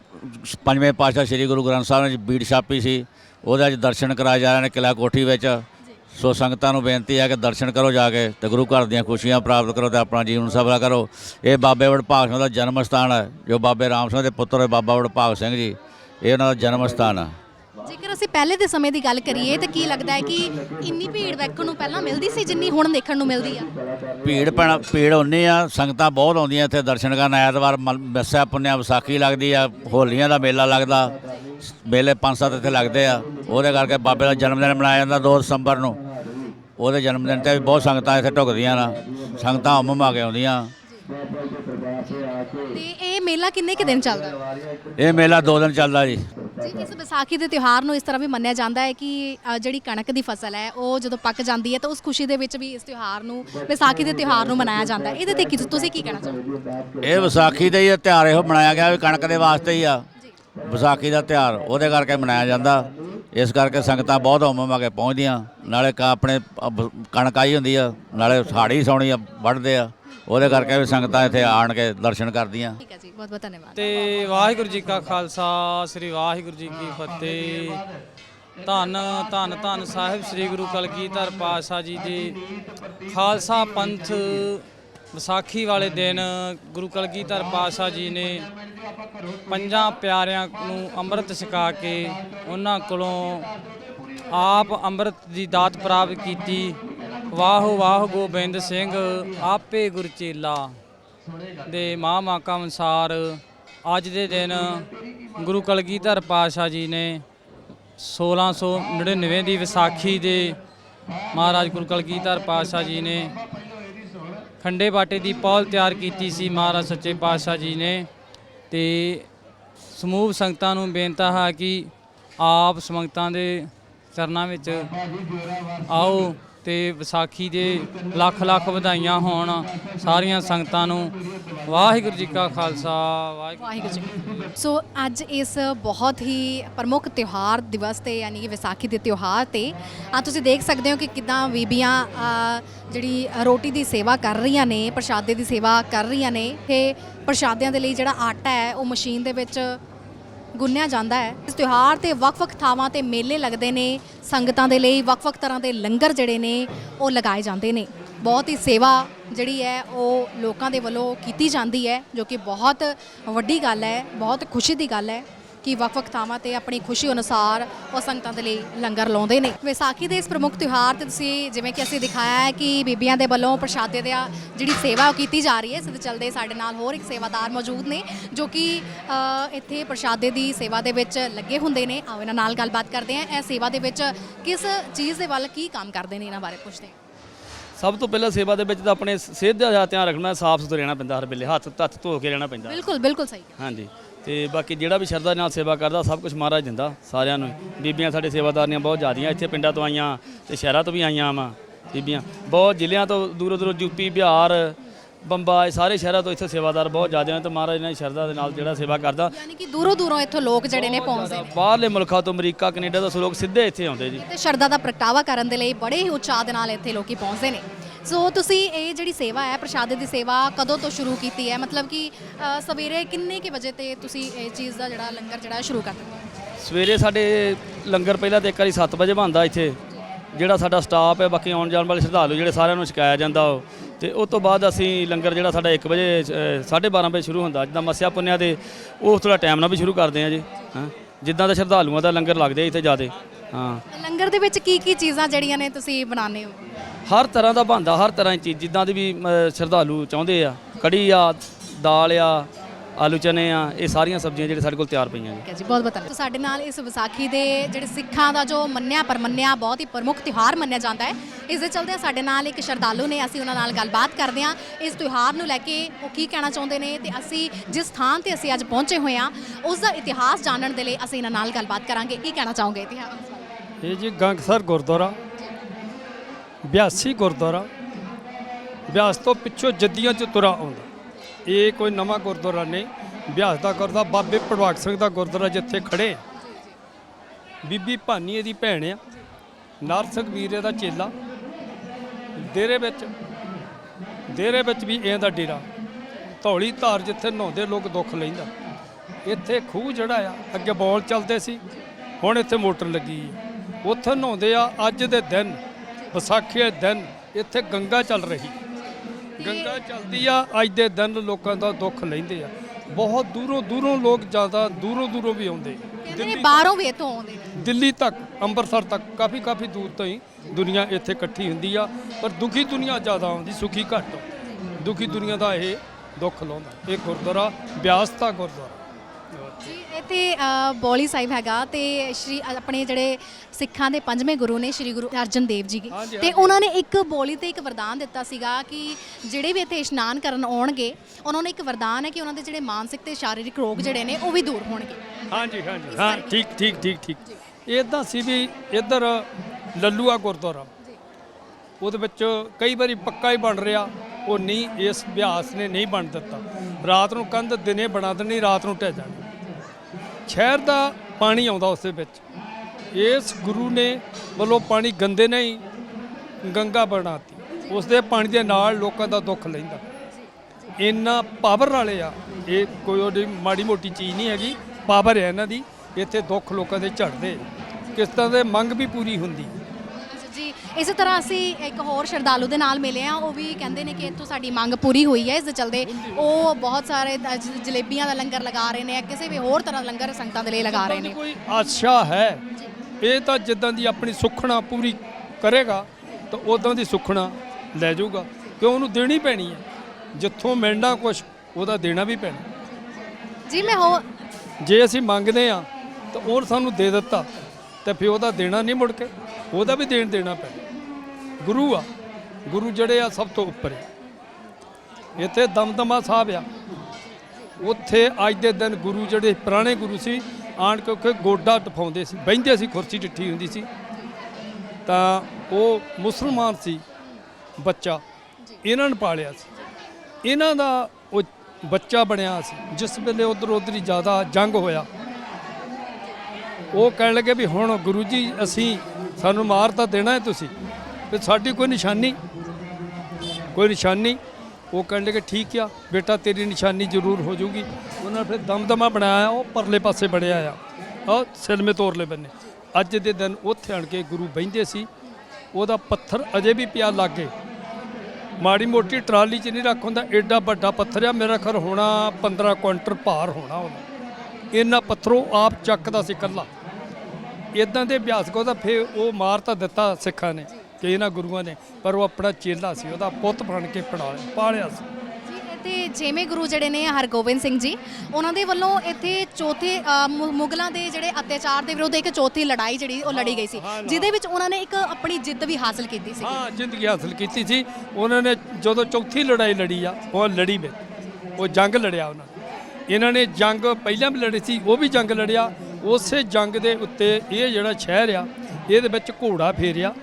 F: ਪੰਜਵੇਂ ਪਾਤਸ਼ਾਹ ਸ੍ਰੀ ਗੁਰੂ ਗ੍ਰੰਥ ਸਾਹਿਬ ਨੇ ਬੀੜ ਛਾਪੀ ਸੀ ਉਹਦੇ ਅੱਜ ਦਰਸ਼ਨ ਕਰਾਏ ਜਾ ਰਹੇ ਨੇ ਕਿਲਾ ਕੋਠੀ ਵਿੱਚ। ਸੋ ਸੰਗਤਾਂ ਨੂੰ ਬੇਨਤੀ ਹੈ ਕਿ ਦਰਸ਼ਨ ਕਰੋ ਜਾ ਕੇ ਤੇ ਗੁਰੂ ਘਰ ਦੀਆਂ ਖੁਸ਼ੀਆਂ ਪ੍ਰਾਪਤ ਕਰੋ ਤੇ ਆਪਣਾ ਜੀਵਨ ਸਫਲਾ ਕਰੋ। ਇਹ ਬਾਬੇ ਵਡਭਾਗ ਸਿੰਘ ਦਾ ਜਨਮ ਸਥਾਨ ਹੈ ਜੋ ਬਾਬੇ ਰਾਮ ਸਿੰਘ ਦੇ ਪੁੱਤਰ ਬਾਬਾ ਵਡਭਾਗ ਸਿੰਘ ਜੀ ਇਹ ਉਹਨਾਂ ਦਾ ਜਨਮ ਸਥਾਨ ਹੈ।
A: ਜੇਕਰ ਅਸੀਂ ਪਹਿਲੇ ਦੇ ਸਮੇਂ ਦੀ ਗੱਲ ਕਰੀਏ, ਤਾਂ ਕੀ ਲੱਗਦਾ ਹੈ ਕਿ ਇੰਨੀ ਭੀੜ ਵੇਖਣ ਨੂੰ ਪਹਿਲਾਂ ਮਿਲਦੀ ਸੀ, ਜਿੰਨੀ ਹੁਣ ਦੇਖਣ ਨੂੰ ਮਿਲਦੀ ਆ?
F: ਭੀੜ ਪੈਣਾ ਭੀੜ ਹੁੰਦੀ ਆ, ਸੰਗਤਾਂ ਬਹੁਤ ਆਉਂਦੀਆਂ ਇੱਥੇ ਦਰਸ਼ਨ ਕਰਨ। ਐਤਵਾਰ ਮਲ- ਮੱਸਿਆ, ਪੁੰਨਿਆ, ਵਿਸਾਖੀ ਲੱਗਦੀ ਆ, ਹੋਲੀਆਂ ਦਾ ਮੇਲਾ ਲੱਗਦਾ, ਮੇਲੇ ਪੰਜ ਸੱਤ ਇੱਥੇ ਲੱਗਦੇ ਆ। ਉਹਦੇ ਕਰਕੇ ਬਾਬੇ ਦਾ ਜਨਮ ਦਿਨ ਮਨਾਇਆ ਜਾਂਦਾ 2 ਦਸੰਬਰ ਨੂੰ। ਉਹਦੇ ਜਨਮ ਦਿਨ ਤੇ ਵੀ ਬਹੁਤ ਸੰਗਤਾਂ ਇੱਥੇ ਢੁਕਦੀਆਂ ਨਾ। ਸੰਗਤਾਂ ਹਮ ਆ ਕੇ ਆਉਂਦੀਆਂ।
A: ਤੇ ਇਹ ਮੇਲਾ ਕਿੰਨੇ ਕੁ ਦਿਨ ਚੱਲਦਾ?
F: ਇਹ ਮੇਲਾ 2 ਦਿਨ ਚੱਲਦਾ ਜੀ।
A: ਜੀ ਇਸ ਵਿਸਾਖੀ ਦੇ ਤਿਉਹਾਰ ਨੂੰ ਇਸ ਤਰ੍ਹਾਂ ਵੀ ਮੰਨਿਆ ਜਾਂਦਾ ਹੈ ਕਿ ਅ, ਜਿਹੜੀ ਕਣਕ ਦੀ ਫਸਲ ਹੈ ਉਹ ਜਦੋਂ ਪੱਕ ਜਾਂਦੀ ਹੈ ਤਾਂ ਉਸ ਖੁਸ਼ੀ ਦੇ ਵਿੱਚ ਵੀ ਇਸ ਤਿਉਹਾਰ ਨੂੰ ਵਿਸਾਖੀ ਦੇ ਤਿਉਹਾਰ ਨੂੰ ਮਨਾਇਆ ਜਾਂਦਾ ਹੈ। ਇਹਦੇ ਤੇ ਕੀ ਤੁਸੀਂ ਕੀ ਕਹਿਣਾ ਚਾਹੋਗੇ?
F: ਇਹ ਵਿਸਾਖੀ ਦਾ ਹੀ ਇਹ ਤਿਉਹਾਰ ਇਹੋ ਮਨਾਇਆ ਗਿਆ ਵੀ ਕਣਕ ਦੇ ਵਾਸਤੇ ਹੀ ਆ। ਵਿਸਾਖੀ ਦਾ ਤਿਉਹਾਰ ਉਹਦੇ ਕਰਕੇ ਮਨਾਇਆ ਜਾਂਦਾ। ਇਸ ਕਰਕੇ ਸੰਗਤਾਂ ਬਹੁਤ ਆ ਕੇ ਪਹੁੰਚਦੀਆਂ। ਨਾਲੇ ਕ- ਆਪਣੇ ਅਬ- ਕਣਕ ਆਈ ਹੁੰਦੀ ਆ ਨਾਲੇ ਸਾੜੀ ਸੌਣੀ ਆ ਵੱਢਦੇ ਆ। ਉਹਦੇ ਕਰਕੇ ਵੀ ਸੰਗਤਾਂ ਇੱਥੇ ਆਣ ਕੇ ਦਰਸ਼ਨ ਕਰਦੀਆਂ।
A: ਠੀਕ ਹੈ ਜੀ ਬਹੁਤ ਬਹੁਤ ਧੰਨਵਾਦ।
G: ਤੇ ਵਾਹਿਗੁਰੂ ਜੀ ਕਾ ਖਾਲਸਾ ਸ੍ਰੀ ਵਾਹਿਗੁਰੂ ਜੀ ਕੀ ਫਤਿਹ। ਧੰਨ ਧੰਨ ਧੰਨ ਸਾਹਿਬ ਸ੍ਰੀ ਗੁਰੂ ਕਲਗੀਧਰ ਪਾਤਸ਼ਾਹ ਜੀ ਦੇ ਖਾਲਸਾ ਪੰਥ ਵਿਸਾਖੀ ਵਾਲੇ ਦਿਨ ਗੁਰੂ ਕਲਗੀਧਰ ਪਾਤਸ਼ਾਹ ਜੀ ਨੇ ਪੰਜਾਂ ਪਿਆਰਿਆਂ ਨੂੰ ਅੰਮ੍ਰਿਤ ਛਕਾ ਕੇ ਉਹਨਾਂ ਕੋਲੋਂ ਆਪ ਅੰਮ੍ਰਿਤ ਦੀ ਦਾਤ ਪ੍ਰਾਪਤ ਕੀਤੀ। ਵਾਹ ਵਾਹ ਗੋਬਿੰਦ ਸਿੰਘ, ਆਪੇ ਗੁਰ ਚੇਲਾ। ਦੇ ਮਹਾਂਮਾਕਾ ਅਨੁਸਾਰ ਅੱਜ ਦੇ ਦਿਨ ਗੁਰੂ ਕਲਗੀਧਰ ਪਾਤਸ਼ਾਹ ਜੀ ਨੇ 1699 ਦੀ ਵਿਸਾਖੀ ਦੇ ਮਹਾਰਾਜ ਗੁਰੂ ਕਲਗੀਧਰ ਪਾਤਸ਼ਾਹ ਜੀ ਨੇ ਖੰਡੇ ਬਾਟੇ ਦੀ ਪੌਲ ਤਿਆਰ ਕੀਤੀ ਸੀ ਮਹਾਰਾਜ ਸੱਚੇ ਪਾਤਸ਼ਾਹ ਜੀ ਨੇ। ਤੇ ਸਮੂਹ ਸੰਗਤਾਂ ਨੂੰ ਬੇਨਤੀ ਹੈ ਕਿ ਆਪ ਸੰਗਤਾਂ ਦੇ ਚਰਨਾਂ ਵਿੱਚ ਆਓ। ਤੇ ਵਿਸਾਖੀ ਦੇ ਲੱਖ ਲੱਖ ਵਧਾਈਆਂ ਹੋਣ ਸਾਰੀਆਂ ਸੰਗਤਾਂ ਨੂੰ। ਵਾਹਿਗੁਰੂ ਜੀ ਕਾ ਖਾਲਸਾ ਵਾਹਿਗੁਰੂ
A: ਜੀ ਸੋ ਅੱਜ ਇਸ ਬਹੁਤ ਹੀ ਪ੍ਰਮੁੱਖ ਤਿਉਹਾਰ ਦਿਵਸ ਤੇ ਯਾਨੀ ਕਿ ਵਿਸਾਖੀ ਦੇ ਤਿਉਹਾਰ ਤੇ ਆ ਤੁਸੀਂ ਦੇਖ ਸਕਦੇ ਹੋ ਕਿ ਕਿਦਾਂ ਬੀਬੀਆਂ ਜਿਹੜੀ ਰੋਟੀ ਦੀ ਸੇਵਾ ਕਰ ਰਹੀਆਂ ਨੇ ਪ੍ਰਸ਼ਾਦੇ ਦੀ ਸੇਵਾ ਕਰ ਰਹੀਆਂ ਨੇ। ਤੇ ਪ੍ਰਸ਼ਾਦਿਆਂ ਦੇ ਲਈ ਜਿਹੜਾ ਆਟਾ ਹੈ ਉਹ ਮਸ਼ੀਨ ਦੇ ਵਿੱਚ ਗੁੰਨਿਆ ਜਾਂਦਾ ਹੈ। ਇਸ ਤਿਉਹਾਰ ਤੇ ਵੱਖ-ਵੱਖ ਥਾਵਾਂ ਤੇ ਮੇਲੇ ਲੱਗਦੇ ਨੇ। ਸੰਗਤਾਂ ਦੇ ਲਈ ਵੱਖ-ਵੱਖ ਤਰ੍ਹਾਂ ਦੇ ਲੰਗਰ ਜਿਹੜੇ ਨੇ, ਉਹ ਲਗਾਏ ਜਾਂਦੇ ਨੇ। ਬਹੁਤ ਹੀ ਸੇਵਾ ਜਿਹੜੀ ਹੈ, ਉਹ ਲੋਕਾਂ ਦੇ ਵੱਲੋਂ ਕੀਤੀ ਜਾਂਦੀ ਹੈ, ਜੋ ਕਿ ਬਹੁਤ ਵੱਡੀ ਗੱਲ ਹੈ, ਬਹੁਤ ਖੁਸ਼ੀ ਦੀ ਗੱਲ ਹੈ। ਕਿ ਵੱਖ-ਵੱਖ ਥਾਵਾਂ ਤੇ ਆਪਣੀ ਖੁਸ਼ੀ ਅਨੁਸਾਰ ਉਹ ਸੰਗਤਾਂ ਦੇ ਲਈ ਲੰਗਰ ਲਾਉਂਦੇ ਨੇ। ਵਿਸਾਖੀ ਦੇ ਇਸ ਪ੍ਰਮੁੱਖ ਤਿਉਹਾਰ ਤੇ ਤੁਸੀਂ ਜਿਵੇਂ ਕਿ ਅਸੀਂ ਦਿਖਾਇਆ ਹੈ ਕਿ ਬੀਬੀਆਂ ਦੇ ਵੱਲੋਂ ਪ੍ਰਸ਼ਾਦੇ ਦੀ ਜਿਹੜੀ ਸੇਵਾ ਉਹ ਕੀਤੀ ਜਾ ਰਹੀ ਹੈ ਇਸ ਦੇ ਚੱਲਦੇ ਸਾਡੇ ਨਾਲ ਹੋਰ ਇੱਕ ਸੇਵਾਦਾਰ ਮੌਜੂਦ ਨੇ ਜੋ ਕਿ ਇੱਥੇ ਪ੍ਰਸ਼ਾਦੇ ਦੀ ਸੇਵਾ ਦੇ ਵਿੱਚ ਲੱਗੇ ਹੁੰਦੇ ਨੇ। ਆਓ ਇਹਨਾਂ ਨਾਲ ਗੱਲਬਾਤ ਕਰਦੇ ਹਾਂ। ਇਹ ਸੇਵਾ ਦੇ ਵਿੱਚ ਕਿਸ ਚੀਜ਼ ਦੇ ਵੱਲ ਕੀ ਕੰਮ ਕਰਦੇ ਨੇ ਇਹਨਾਂ ਬਾਰੇ ਪੁੱਛਦੇ ਹਾਂ।
H: ਸਭ ਤੋਂ ਪਹਿਲਾਂ ਸੇਵਾ ਦੇ ਵਿੱਚ ਤਾਂ ਆਪਣੇ ਸਿਹਤ ਦਾ ਧਿਆਨ ਰੱਖਣਾ ਸਾਫ਼ ਸੁਥਰਾ ਰਹਿਣਾ ਪੈਂਦਾ ਹਰ ਵੇਲੇ ਹੱਥ ਹੱਥ ਧੋ ਕੇ ਰਹਿਣਾ ਪੈਂਦਾ।
A: ਬਿਲਕੁਲ ਬਿਲਕੁਲ ਸਹੀ
H: ਹਾਂਜੀ। ਤੇ ਬਾਕੀ ਜਿਹੜਾ ਵੀ ਸ਼ਰਧਾ ਨਾਲ ਸੇਵਾ ਕਰਦਾ ਸਭ ਕੁਝ ਮਹਾਰਾਜ ਦਿੰਦਾ ਸਾਰਿਆਂ ਨੂੰ। ਬੀਬੀਆਂ ਸਾਡੇ ਸੇਵਾਦਾਰਨੀਆਂ ਬਹੁਤ ਜ਼ਿਆਦੀਆਂ ਇੱਥੇ ਪਿੰਡਾਂ ਤੋਂ ਆਈਆਂ ਤੇ ਸ਼ਹਿਰਾਂ ਤੋਂ ਵੀ ਆਈਆਂ ਵਾ ਬੀਬੀਆਂ। ਬਹੁਤ ਜ਼ਿਲ੍ਹਿਆਂ ਤੋਂ ਦੂਰੋਂ ਦੂਰੋਂ ਯੂਪੀ ਬਿਹਾਰ ਬੰਬਾਈ ਸਾਰੇ ਸ਼ਹਿਰਾਂ ਤੋਂ ਇੱਥੇ ਸੇਵਾਦਾਰ ਬਹੁਤ ਜ਼ਿਆਦਾ ਨੇ ਤੇ ਮਹਾਰਾਜ ਨੇ ਸ਼ਰਧਾ ਦੇ ਨਾਲ ਜਿਹੜਾ ਸੇਵਾ ਕਰਦਾ।
A: ਯਾਨੀ ਕਿ ਦੂਰੋਂ ਦੂਰੋਂ ਇੱਥੋਂ ਲੋਕ ਜਿਹੜੇ ਨੇ ਪਹੁੰਚਦੇ ਨੇ।
H: ਬਾਹਰਲੇ ਮੁਲਕਾਂ ਤੋਂ ਅਮਰੀਕਾ ਕੈਨੇਡਾ ਤੋਂ ਲੋਕ ਸਿੱਧੇ ਇੱਥੇ ਆਉਂਦੇ ਜੀ।
A: ਤੇ ਸ਼ਰਧਾ ਦਾ ਪ੍ਰਗਟਾਵਾ ਕਰਨ ਦੇ ਲਈ ਬੜੇ ਹੀ ਉਤਸ਼ਾਹ ਦੇ ਨਾਲ ਇੱਥੇ ਲੋਕੀ ਪਹੁੰਚਦੇ ਨੇ। ਸੋ ਤੁਸੀਂ ਇਹ ਜਿਹੜੀ ਸੇਵਾ ਹੈ ਪ੍ਰਸ਼ਾਦੇ ਦੀ ਸੇਵਾ ਕਦੋਂ ਤੋਂ ਸ਼ੁਰੂ ਕੀਤੀ ਹੈ? ਮਤਲਬ ਕਿ ਅ, ਸਵੇਰੇ ਕਿੰਨੇ ਕੁ ਵਜੇ ਤੇ ਤੁਸੀਂ ਇਹ ਚੀਜ਼ ਦਾ ਜਿਹੜਾ ਲੰਗਰ ਜਿਹੜਾ ਸ਼ੁਰੂ ਕਰ ਦਿੰਦੇ ਹੋ
H: ਸਵੇਰੇ ਸਾਡੇ ਲੰਗਰ ਪਹਿਲਾਂ ਤੇ ਇੱਕ ਵਾਰੀ 7 ਵਜੇ ਬਣਦਾ ਇੱਥੇ। ਜਿਹੜਾ ਸਾਡਾ ਸਟਾਫ ਹੈ ਬਾਕੀ ਆਉਣ ਜਾਣ ਵਾਲੇ ਸ਼ਰਧਾਲੂ ਜਿਹੜੇ ਸਾਰਿਆਂ ਨੂੰ ਛਕਾਇਆ ਜਾਂਦਾ ਉਹ। ਤੇ ਉਸ ਤੋਂ ਬਾਅਦ ਅਸੀਂ ਲੰਗਰ ਜਿਹੜਾ ਸਾਡਾ 1 ਵਜੇ ਅ, 12:30 ਵਜੇ ਸ਼ੁਰੂ ਹੁੰਦਾ। ਜਿੱਦਾਂ ਮੱਸਿਆ ਪੁੰਨਿਆ ਦੇ ਉਹ ਥੋੜਾ ਟਾਈਮ ਨਾਲ ਵੀ ਸ਼ੁਰੂ ਕਰਦੇ ਆ ਜੀ ਹਾਂ। ਜਿੱਦਾਂ ਦਾ ਸ਼ਰਧਾਲੂਆਂ ਦਾ ਲੰਗਰ ਲੱਗਦੇ ਇੱਥੇ ਜ਼ਿਆਦੇ ਹਾਂ।
A: ਲੰਗਰ ਦੇ ਵਿੱਚ ਕੀ ਕੀ ਚੀਜ਼ਾਂ ਜਿਹੜੀਆਂ ਨੇ ਤੁਸੀਂ ਬਣਾਉਂਦੇ ਹੋ?
H: ਹਰ ਤਰ੍ਹਾਂ ਦਾ ਬਣਦਾ ਹਰ ਤਰ੍ਹਾਂ ਦੀ ਚੀਜ਼ ਜਿੱਦਾਂ ਦੀ ਵੀ ਅ, ਸ਼ਰਧਾਲੂ ਚਾਹੁੰਦੇ ਆ ਕੜੀ ਆ ਦਾਲ ਆ ਆਲੂ ਚਨੇ ਆ ਇਹ ਸਾਰੀਆਂ ਸਬਜ਼ੀਆਂ ਜਿਹੜੇ ਸਾਡੇ ਕੋਲ ਤਿਆਰ ਪਈਆਂ ਜੀ
A: ਠੀਕ ਹੈ ਜੀ ਬਹੁਤ ਬਹੁਤ ਧੰਨਵਾਦ। ਸੋ ਸਾਡੇ ਨਾਲ ਇਸ ਵਿਸਾਖੀ ਦੇ ਜਿਹੜੇ ਸਿੱਖਾਂ ਦਾ ਜੋ ਮੰਨਿਆ ਪਰਮੰਨਿਆ ਬਹੁਤ ਹੀ ਪ੍ਰਮੁੱਖ ਤਿਉਹਾਰ ਮੰਨਿਆ ਜਾਂਦਾ ਹੈ। ਇਸ ਦੇ ਚਲਦੇ ਸਾਡੇ ਨਾਲ ਇੱਕ ਸ਼ਰਧਾਲੂ ਨੇ ਅਸੀਂ ਉਹਨਾਂ ਨਾਲ ਗੱਲਬਾਤ ਕਰਦੇ ਹਾਂ। ਇਸ ਤਿਉਹਾਰ ਨੂੰ ਲੈ ਕੇ ਉਹ ਕੀ ਕਹਿਣਾ ਚਾਹੁੰਦੇ ਨੇ ਤੇ ਅਸੀਂ ਜਿਸ ਥਾਂ ਤੇ ਅਸੀਂ ਅੱਜ ਪਹੁੰਚੇ ਹੋਏ ਹਾਂ ਉਸ ਦਾ ਇਤਿਹਾਸ ਜਾਣਨ ਦੇ ਲਈ ਅਸੀਂ ਇਹਨਾਂ ਨਾਲ ਗੱਲਬਾਤ ਕਰਾਂਗੇ। ਕੀ ਕਹਿਣਾ ਚਾਹੋਗੇ ਇਤਿਹਾਸ? ਬਾਰੇ?
I: ਇਹ ਜੀ ਗੰਗਸਰ ਗੁਰਦੁਆਰਾ ਬਿਆਸੀ ਗੁਰਦੁਆਰਾ ਬਿਆਸ ਤੋਂ ਪਿੱਛੋਂ ਜੱਦੀਆਂ ਚ ਤੁਰਾ ਆਉਂਦਾ। ਇਹ ਕੋਈ ਨਵਾਂ ਗੁਰਦੁਆਰਾ ਨਹੀਂ। ਬਿਆਸ ਦਾ ਗੁਰਦੁਆਰਾ, ਬਾਬੇ ਪ੍ਰਭਾਤ ਸਿੰਘ ਦਾ ਗੁਰਦੁਆਰਾ ਜਿੱਥੇ ਖੜੇ ਆ। ਬੀਬੀ ਭਾਨੀਏ ਦੀ ਭੈਣ ਆ। ਨਰਸੰਘ ਵੀਰ ਇਹਦਾ ਚੇਲਾ। ਦੇਰੇ ਵਿੱਚ ਦੇਰੇ ਵਿੱਚ ਵੀ ਇਹਦਾ ਡੇਰਾ। ਧੌਲੀ ਧਾਰ ਜਿੱਥੇ ਨਹਾਉਂਦੇ ਲੋਕ ਦੁੱਖ ਲੈਂਦਾ। ਇੱਥੇ ਖੂਹ ਜਿਹੜਾ ਆ, ਅੱਗੇ ਬੋਲ ਚੱਲਦੇ ਸੀ। ਹੁਣ ਇੱਥੇ ਮੋਟਰ ਲੱਗੀ ਉੱਥੇ ਨਹਾਉਂਦੇ ਆ ਅੱਜ ਦੇ ਦਿਨ, ਵਿਸਾਖੀ ਦੇ ਦਿਨ, ਇੱਥੇ ਗੰਗਾ ਚੱਲ ਰਹੀ। ਗੰਗਾ ਚੱਲਦੀ ਆ ਅੱਜ ਦੇ ਦਿਨ ਲੋਕਾਂ ਦਾ ਦੁੱਖ ਲੈਂਦੇ ਆ। ਬਹੁਤ ਦੂਰੋਂ ਦੂਰੋਂ ਲੋਕ ਜ਼ਿਆਦਾ ਦੂਰੋਂ ਦੂਰੋਂ ਵੀ ਆਉਂਦੇ।
A: ਕਹਿੰਦੇ ਨੇ ਬਾਹਰੋਂ ਵੀ ਇੱਥੋਂ ਆਉਂਦੇ ਨੇ।
I: ਦਿੱਲੀ ਤੱਕ ਅੰਮ੍ਰਿਤਸਰ ਤੱਕ ਕਾਫੀ ਕਾਫੀ ਦੂਰ ਤੋਂ ਹੀ ਦੁਨੀਆ ਇੱਥੇ ਇਕੱਠੀ ਹੁੰਦੀ ਆ। ਪਰ ਦੁਖੀ ਦੁਨੀਆ ਜ਼ਿਆਦਾ ਆਉਂਦੀ ਸੁਖੀ ਘੱਟ। ਦੁਖੀ ਦੁਨੀਆ ਦਾ ਇਹ ਦੁੱਖ ਲਾਉਂਦਾ। ਇਹ ਗੁਰਦੁਆਰਾ ਬਿਆਸ ਦਾ ਗੁਰਦੁਆਰਾ।
A: ਇੱਥੇ ਅ, ਬੌਲੀ ਸਾਹਿਬ ਹੈਗਾ ਤੇ ਸ਼੍ਰੀ ਆਪਣੇ ਜਿਹੜੇ ਸਿੱਖਾਂ ਦੇ ਪੰਜਵੇਂ ਗੁਰੂ ਨੇ ਸ਼੍ਰੀ ਗੁਰੂ ਅਰਜਨ ਦੇਵ ਜੀ
I: ਹਾਂਜੀ,
A: ਤੇ ਉਹਨਾਂ ਨੇ ਇੱਕ ਬੌਲੀ ਤੇ ਇੱਕ ਵਰਦਾਨ ਦਿੱਤਾ ਸੀਗਾ ਕਿ ਜਿਹੜੇ ਵੀ ਇੱਥੇ ਇਸ਼ਨਾਨ ਕਰਨ ਆਉਣਗੇ ਉਹਨਾਂ ਨੂੰ ਇੱਕ ਵਰਦਾਨ ਹੈ ਕਿ ਉਹਨਾਂ ਦੇ ਜਿਹੜੇ ਮਾਨਸਿਕ ਤੇ ਸ਼ਾਰੀਰਿਕ ਰੋਗ ਜਿਹੜੇ ਨੇ ਉਹ ਵੀ ਦੂਰ ਹੋਣਗੇ।
I: ਹਾਂਜੀ ਹਾਂਜੀ। ਹਾਂ ਠੀਕ ਠੀਕ ਠੀਕ ਠੀਕ। ਇਦਾਂ ਸੀ ਵੀ ਇੱਧਰ ਲੱਲੂਆ ਗੁਰਦੁਆਰਾ। ਉਹਦੇ ਵਿੱਚ ਕਈ ਵਾਰੀ ਪੱਕਾ ਹੀ ਬਣ ਰਿਹਾ ਉਹ ਨਹੀਂ ਇਸ ਅਭਿਆਸ ਨੇ ਨਹੀਂ ਬਣ ਦਿੱਤਾ। ਰਾਤ ਨੂੰ ਕੰਧ ਦਿਨੇ ਬਣਾ ਦੇਣੀ ਰਾਤ ਨੂੰ ਢਹਿ ਜਾਣੀ। ਸ਼ਹਿਰ ਦਾ ਪਾਣੀ ਆਉਂਦਾ ਉਸ ਦੇ ਵਿੱਚ। ਇਸ ਗੁਰੂ ਨੇ ਵੱਲੋਂ ਪਾਣੀ ਗੰਦੇ ਨਹੀਂ, ਗੰਗਾ ਬਣਾਤੀ। ਉਸ ਦੇ ਪਾਣੀ ਦੇ ਨਾਲ ਲੋਕਾਂ ਦਾ ਦੁੱਖ ਲੈਂਦਾ। ਇੰਨਾ ਪਾਵਰ ਵਾਲੇ ਆ, ਇਹ ਕੋਈ ਉਹਦੀ ਮਾੜੀ ਮੋਟੀ ਚੀਜ਼ ਨਹੀਂ ਹੈਗੀ। ਪਾਵਰ ਹੈ ਇਹਨਾਂ ਦੀ, ਇੱਥੇ ਦੁੱਖ ਲੋਕਾਂ ਦੇ ਝੜਦੇ। ਕਿਸ ਤਰ੍ਹਾਂ ਦੇ ਮੰਗ ਵੀ ਪੂਰੀ ਹੁੰਦੀ।
A: ਇਸੇ ਤਰ੍ਹਾਂ ਅਸੀਂ ਇੱਕ ਹੋਰ ਸ਼ਰਧਾਲੂ ਦੇ ਨਾਲ ਮਿਲੇ ਆ ਉਹ ਵੀ ਕਹਿੰਦੇ ਨੇ ਕਿ ਇੱਥੋਂ ਸਾਡੀ ਮੰਗ ਪੂਰੀ ਹੋਈ ਹੈ। ਇਸ ਦੇ ਚਲਦੇ ਉਹ ਬਹੁਤ ਸਾਰੇ ਜ- ਜਲੇਬੀਆਂ ਦਾ ਲੰਗਰ ਲਗਾ ਰਹੇ ਨੇ ਕਿਸੇ ਵੀ ਹੋਰ ਤਰ੍ਹਾਂ ਦਾ ਲੰਗਰ ਸੰਗਤਾਂ ਦੇ ਲਈ ਲਗਾ ਰਹੇ ਨੇ।
I: ਕੋਈ ਆਸ਼ਾ ਹੈ ਇਹ ਤਾਂ ਜਿੱਦਾਂ ਦੀ ਆਪਣੀ ਸੁੱਖਣਾ ਪੂਰੀ ਕਰੇਗਾ ਤਾਂ ਉਦਾਂ ਦੀ ਸੁੱਖਣਾ ਲੈ ਜਾਊਗਾ। ਕਿਉਂ ਉਹਨੂੰ ਦੇਣੀ ਪੈਣੀ ਹੈ? ਜਿੱਥੋਂ ਮਿਲਣਾ ਕੁਛ ਉਹਦਾ ਦੇਣਾ ਵੀ ਪੈਣਾ।
A: ਜੀ ਮੈਂ ਹੋ
I: ਜੇ ਅਸੀਂ ਮੰਗਦੇ ਆ ਤਾਂ ਉਹ ਸਾਨੂੰ ਦੇ ਦਿੱਤਾ ਤੇ ਫਿਰ ਉਹਦਾ ਦੇਣਾ ਨਹੀਂ ਮੁੜ ਕੇ ਉਹਦਾ ਵੀ ਦੇਣ ਦੇਣਾ ਪੈਣਾ। ਗੁਰੂ ਆ। ਗੁਰੂ ਜਿਹੜੇ ਆ ਸਭ ਤੋਂ ਉੱਪਰ ਹੈ ਇੱਥੇ ਦਮਦਮਾ ਸਾਹਿਬ ਆ। ਉੱਥੇ ਅੱਜ ਦੇ ਦਿਨ ਗੁਰੂ ਜਿਹੜੇ ਪੁਰਾਣੇ ਗੁਰੂ ਸੀ ਆਣ ਕੇ ਉੱਥੇ ਗੋਡਾ ਟਪਾਉਂਦੇ ਸੀ, ਬਹਿੰਦੇ ਸੀ, ਕੁਰਸੀ ਡਿੱਠੀ ਹੁੰਦੀ ਸੀ। ਤਾਂ ਉਹ ਮੁਸਲਮਾਨ ਸੀ, ਬੱਚਾ। ਇਹਨਾਂ ਨੇ ਪਾਲਿਆ ਸੀ। ਇਹਨਾਂ ਦਾ ਉਹ ਬੱਚਾ ਬਣਿਆ ਸੀ। ਜਿਸ ਵੇਲੇ ਉਧਰ ਉਧਰ ਹੀ ਜ਼ਿਆਦਾ ਜੰਗ ਹੋਇਆ। ਉਹ ਕਹਿਣ ਲੱਗੇ ਵੀ ਹੁਣ ਗੁਰੂ ਜੀ, ਅਸੀਂ ਸਾਨੂੰ ਮਾਰ ਤਾਂ ਦੇਣਾ ਹੈ ਤੁਸੀਂ। ਤੇ ਸਾਡੀ ਕੋਈ ਨਿਸ਼ਾਨੀ ਕੋਈ ਨਿਸ਼ਾਨੀ। ਉਹ ਕਹਿਣ ਲੱਗੇ ਠੀਕ ਆ, ਬੇਟਾ ਤੇਰੀ ਨਿਸ਼ਾਨੀ ਜ਼ਰੂਰ ਹੋ ਜਾਊਗੀ। ਉਹਨਾਂ ਨੇ ਫਿਰ ਦਮਦਮਾ ਬਣਾਇਆ, ਉਹ ਪਰਲੇ ਪਾਸੇ ਬਣਿਆ ਆ। ਉਹ ਸਿਲਮੇ ਤੋਰਲੇ ਬੰਨੇ। ਅੱਜ ਦੇ ਦਿਨ ਉੱਥੇ ਆਣ ਕੇ ਗੁਰੂ ਬਹਿੰਦੇ ਸੀ। ਉਹਦਾ ਪੱਥਰ ਅਜੇ ਵੀ ਪਿਆ ਲਾਗੇ। ਮਾੜੀ ਮੋਟੀ ਟਰਾਲੀ 'ਚ ਨਹੀਂ ਰੱਖ ਹੁੰਦਾ ਐਡਾ ਵੱਡਾ ਪੱਥਰ ਆ। ਮੇਰਾ ਖਰ ਹੋਣਾ 15 ਕੁਇੰਟਲ ਭਾਰ ਹੋਣਾ ਉਹਦਾ। ਇੰਨਾ ਪੱਥਰੋਂ ਆਪ ਚੱਕਦਾ ਸੀ ਇਕੱਲਾ। ਇਦਾਂ ਦੇ ਅਭਿਆਸ ਕੋ ਤਾਂ ਫੇ ਉਹ ਮਾਰ ਤਾਂ ਦਿੱਤਾ ਸਿੱਖਾਂ ਨੇ। ਕਿ ਇਹਨਾਂ ਗੁਰੂਆਂ ਨੇ ਪਰ ਉਹ ਆਪਣਾ ਚੇਲਾ ਸੀ ਉਹਦਾ ਪੁੱਤ ਬਣ ਕੇ ਪੜਾਇਆ ਪਾਲਿਆ ਸੀ।
A: ਇੱਥੇ ਛੇਵੇਂ ਗੁਰੂ ਜਿਹੜੇ ਨੇ ਹਰਗੋਬਿੰਦ ਸਿੰਘ ਜੀ ਉਹਨਾਂ ਦੇ ਵੱਲੋਂ ਇੱਥੇ ਚੌਥੇ ਅ, ਮੁ- ਮੁਗਲਾਂ ਦੇ ਜਿਹੜੇ ਅਤਿਆਚਾਰ ਦੇ ਵਿਰੁੱਧ ਇੱਕ ਚੌਥੀ ਲੜਾਈ ਜਿਹੜੀ ਉਹ ਲੜੀ ਗਈ ਸੀ ਜਿਹਦੇ ਵਿੱਚ ਉਹਨਾਂ ਨੇ ਇੱਕ ਆਪਣੀ ਜਿੱਦ ਵੀ ਹਾਸਲ ਕੀਤੀ ਸੀ।
I: ਹਾਂ ਜ਼ਿੰਦਗੀ ਹਾਸਲ ਕੀਤੀ ਸੀ। ਉਹਨਾਂ ਨੇ ਜਦੋਂ ਚੌਥੀ ਲੜਾਈ ਲੜੀ ਆ ਉਹ ਲੜੀ ਵਿੱਚ ਉਹ ਜੰਗ ਲੜਿਆ ਉਹਨਾਂ ਨੇ। ਇਹਨਾਂ ਨੇ ਜੰਗ ਪਹਿਲਾਂ ਵੀ ਲੜੀ ਸੀ ਉਹ ਵੀ ਜੰਗ ਲੜਿਆ। ਉਸੇ ਜੰਗ ਦੇ ਉੱਤੇ ਇਹ ਜਿਹੜਾ ਸ਼ਹਿਰ ਆ ਇਹਦੇ ਵਿੱਚ ਘੋੜਾ ਫੇਰਿਆ।